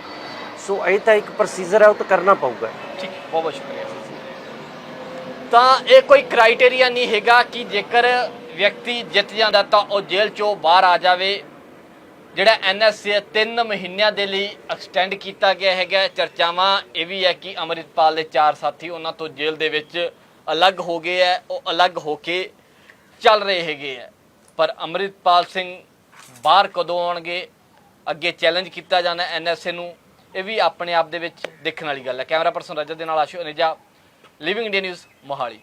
ਸੋ ਇਹ ਤਾਂ ਇੱਕ ਪ੍ਰੋਸੀਜਰ ਹੈ, ਉਹ ਤਾਂ ਕਰਨਾ ਪਊਗਾ। ਠੀਕ, ਬਹੁਤ ਬਹੁਤ ਸ਼ੁਕਰੀਆ। ਤਾਂ ਇਹ ਕੋਈ ਕ੍ਰਾਈਟੇਰੀਆ ਨਹੀਂ ਹੈਗਾ ਕਿ ਜੇਕਰ ਵਿਅਕਤੀ ਜਿੱਤ ਜਾਂਦਾ ਤਾਂ ਉਹ ਜੇਲ੍ਹ ਚੋਂ ਬਾਹਰ ਆ ਜਾਵੇ। ਜਿਹੜਾ ਐਨਐਸਏ 3 ਮਹੀਨਿਆਂ ਦੇ ਲਈ ਐਕਸਟੈਂਡ ਕੀਤਾ ਗਿਆ ਹੈਗਾ। ਚਰਚਾਵਾਂ ਇਹ ਵੀ ਹੈ ਕਿ ਅਮਰਿਤਪਾਲ ਦੇ ਚਾਰ ਸਾਥੀ ਉਹਨਾਂ ਤੋਂ ਜੇਲ੍ਹ ਦੇ ਵਿੱਚ ਅਲੱਗ ਹੋ ਗਏ ਹੈ, ਉਹ ਅਲੱਗ ਹੋ ਕੇ ਚੱਲ ਰਹੇ ਹੈਗੇ ਹੈ। ਪਰ ਅਮਰਿਤਪਾਲ ਸਿੰਘ ਬਾਹਰ ਕਦੋਂ ਆਉਣਗੇ? ਅੱਗੇ ਚੈਲੰਜ ਕੀਤਾ ਜਾਣਾ ਐਨਐਸਏ ਨੂੰ। ਇਹ ਵੀ ਆਪਣੇ ਆਪ ਦੇ ਵਿੱਚ ਦੇਖਣ ਵਾਲੀ ਗੱਲ ਹੈ। ਕੈਮਰਾ ਪਰਸਨ ਰਜਤ ਦੇ ਨਾਲ Ashu Aneja living India news Mohali.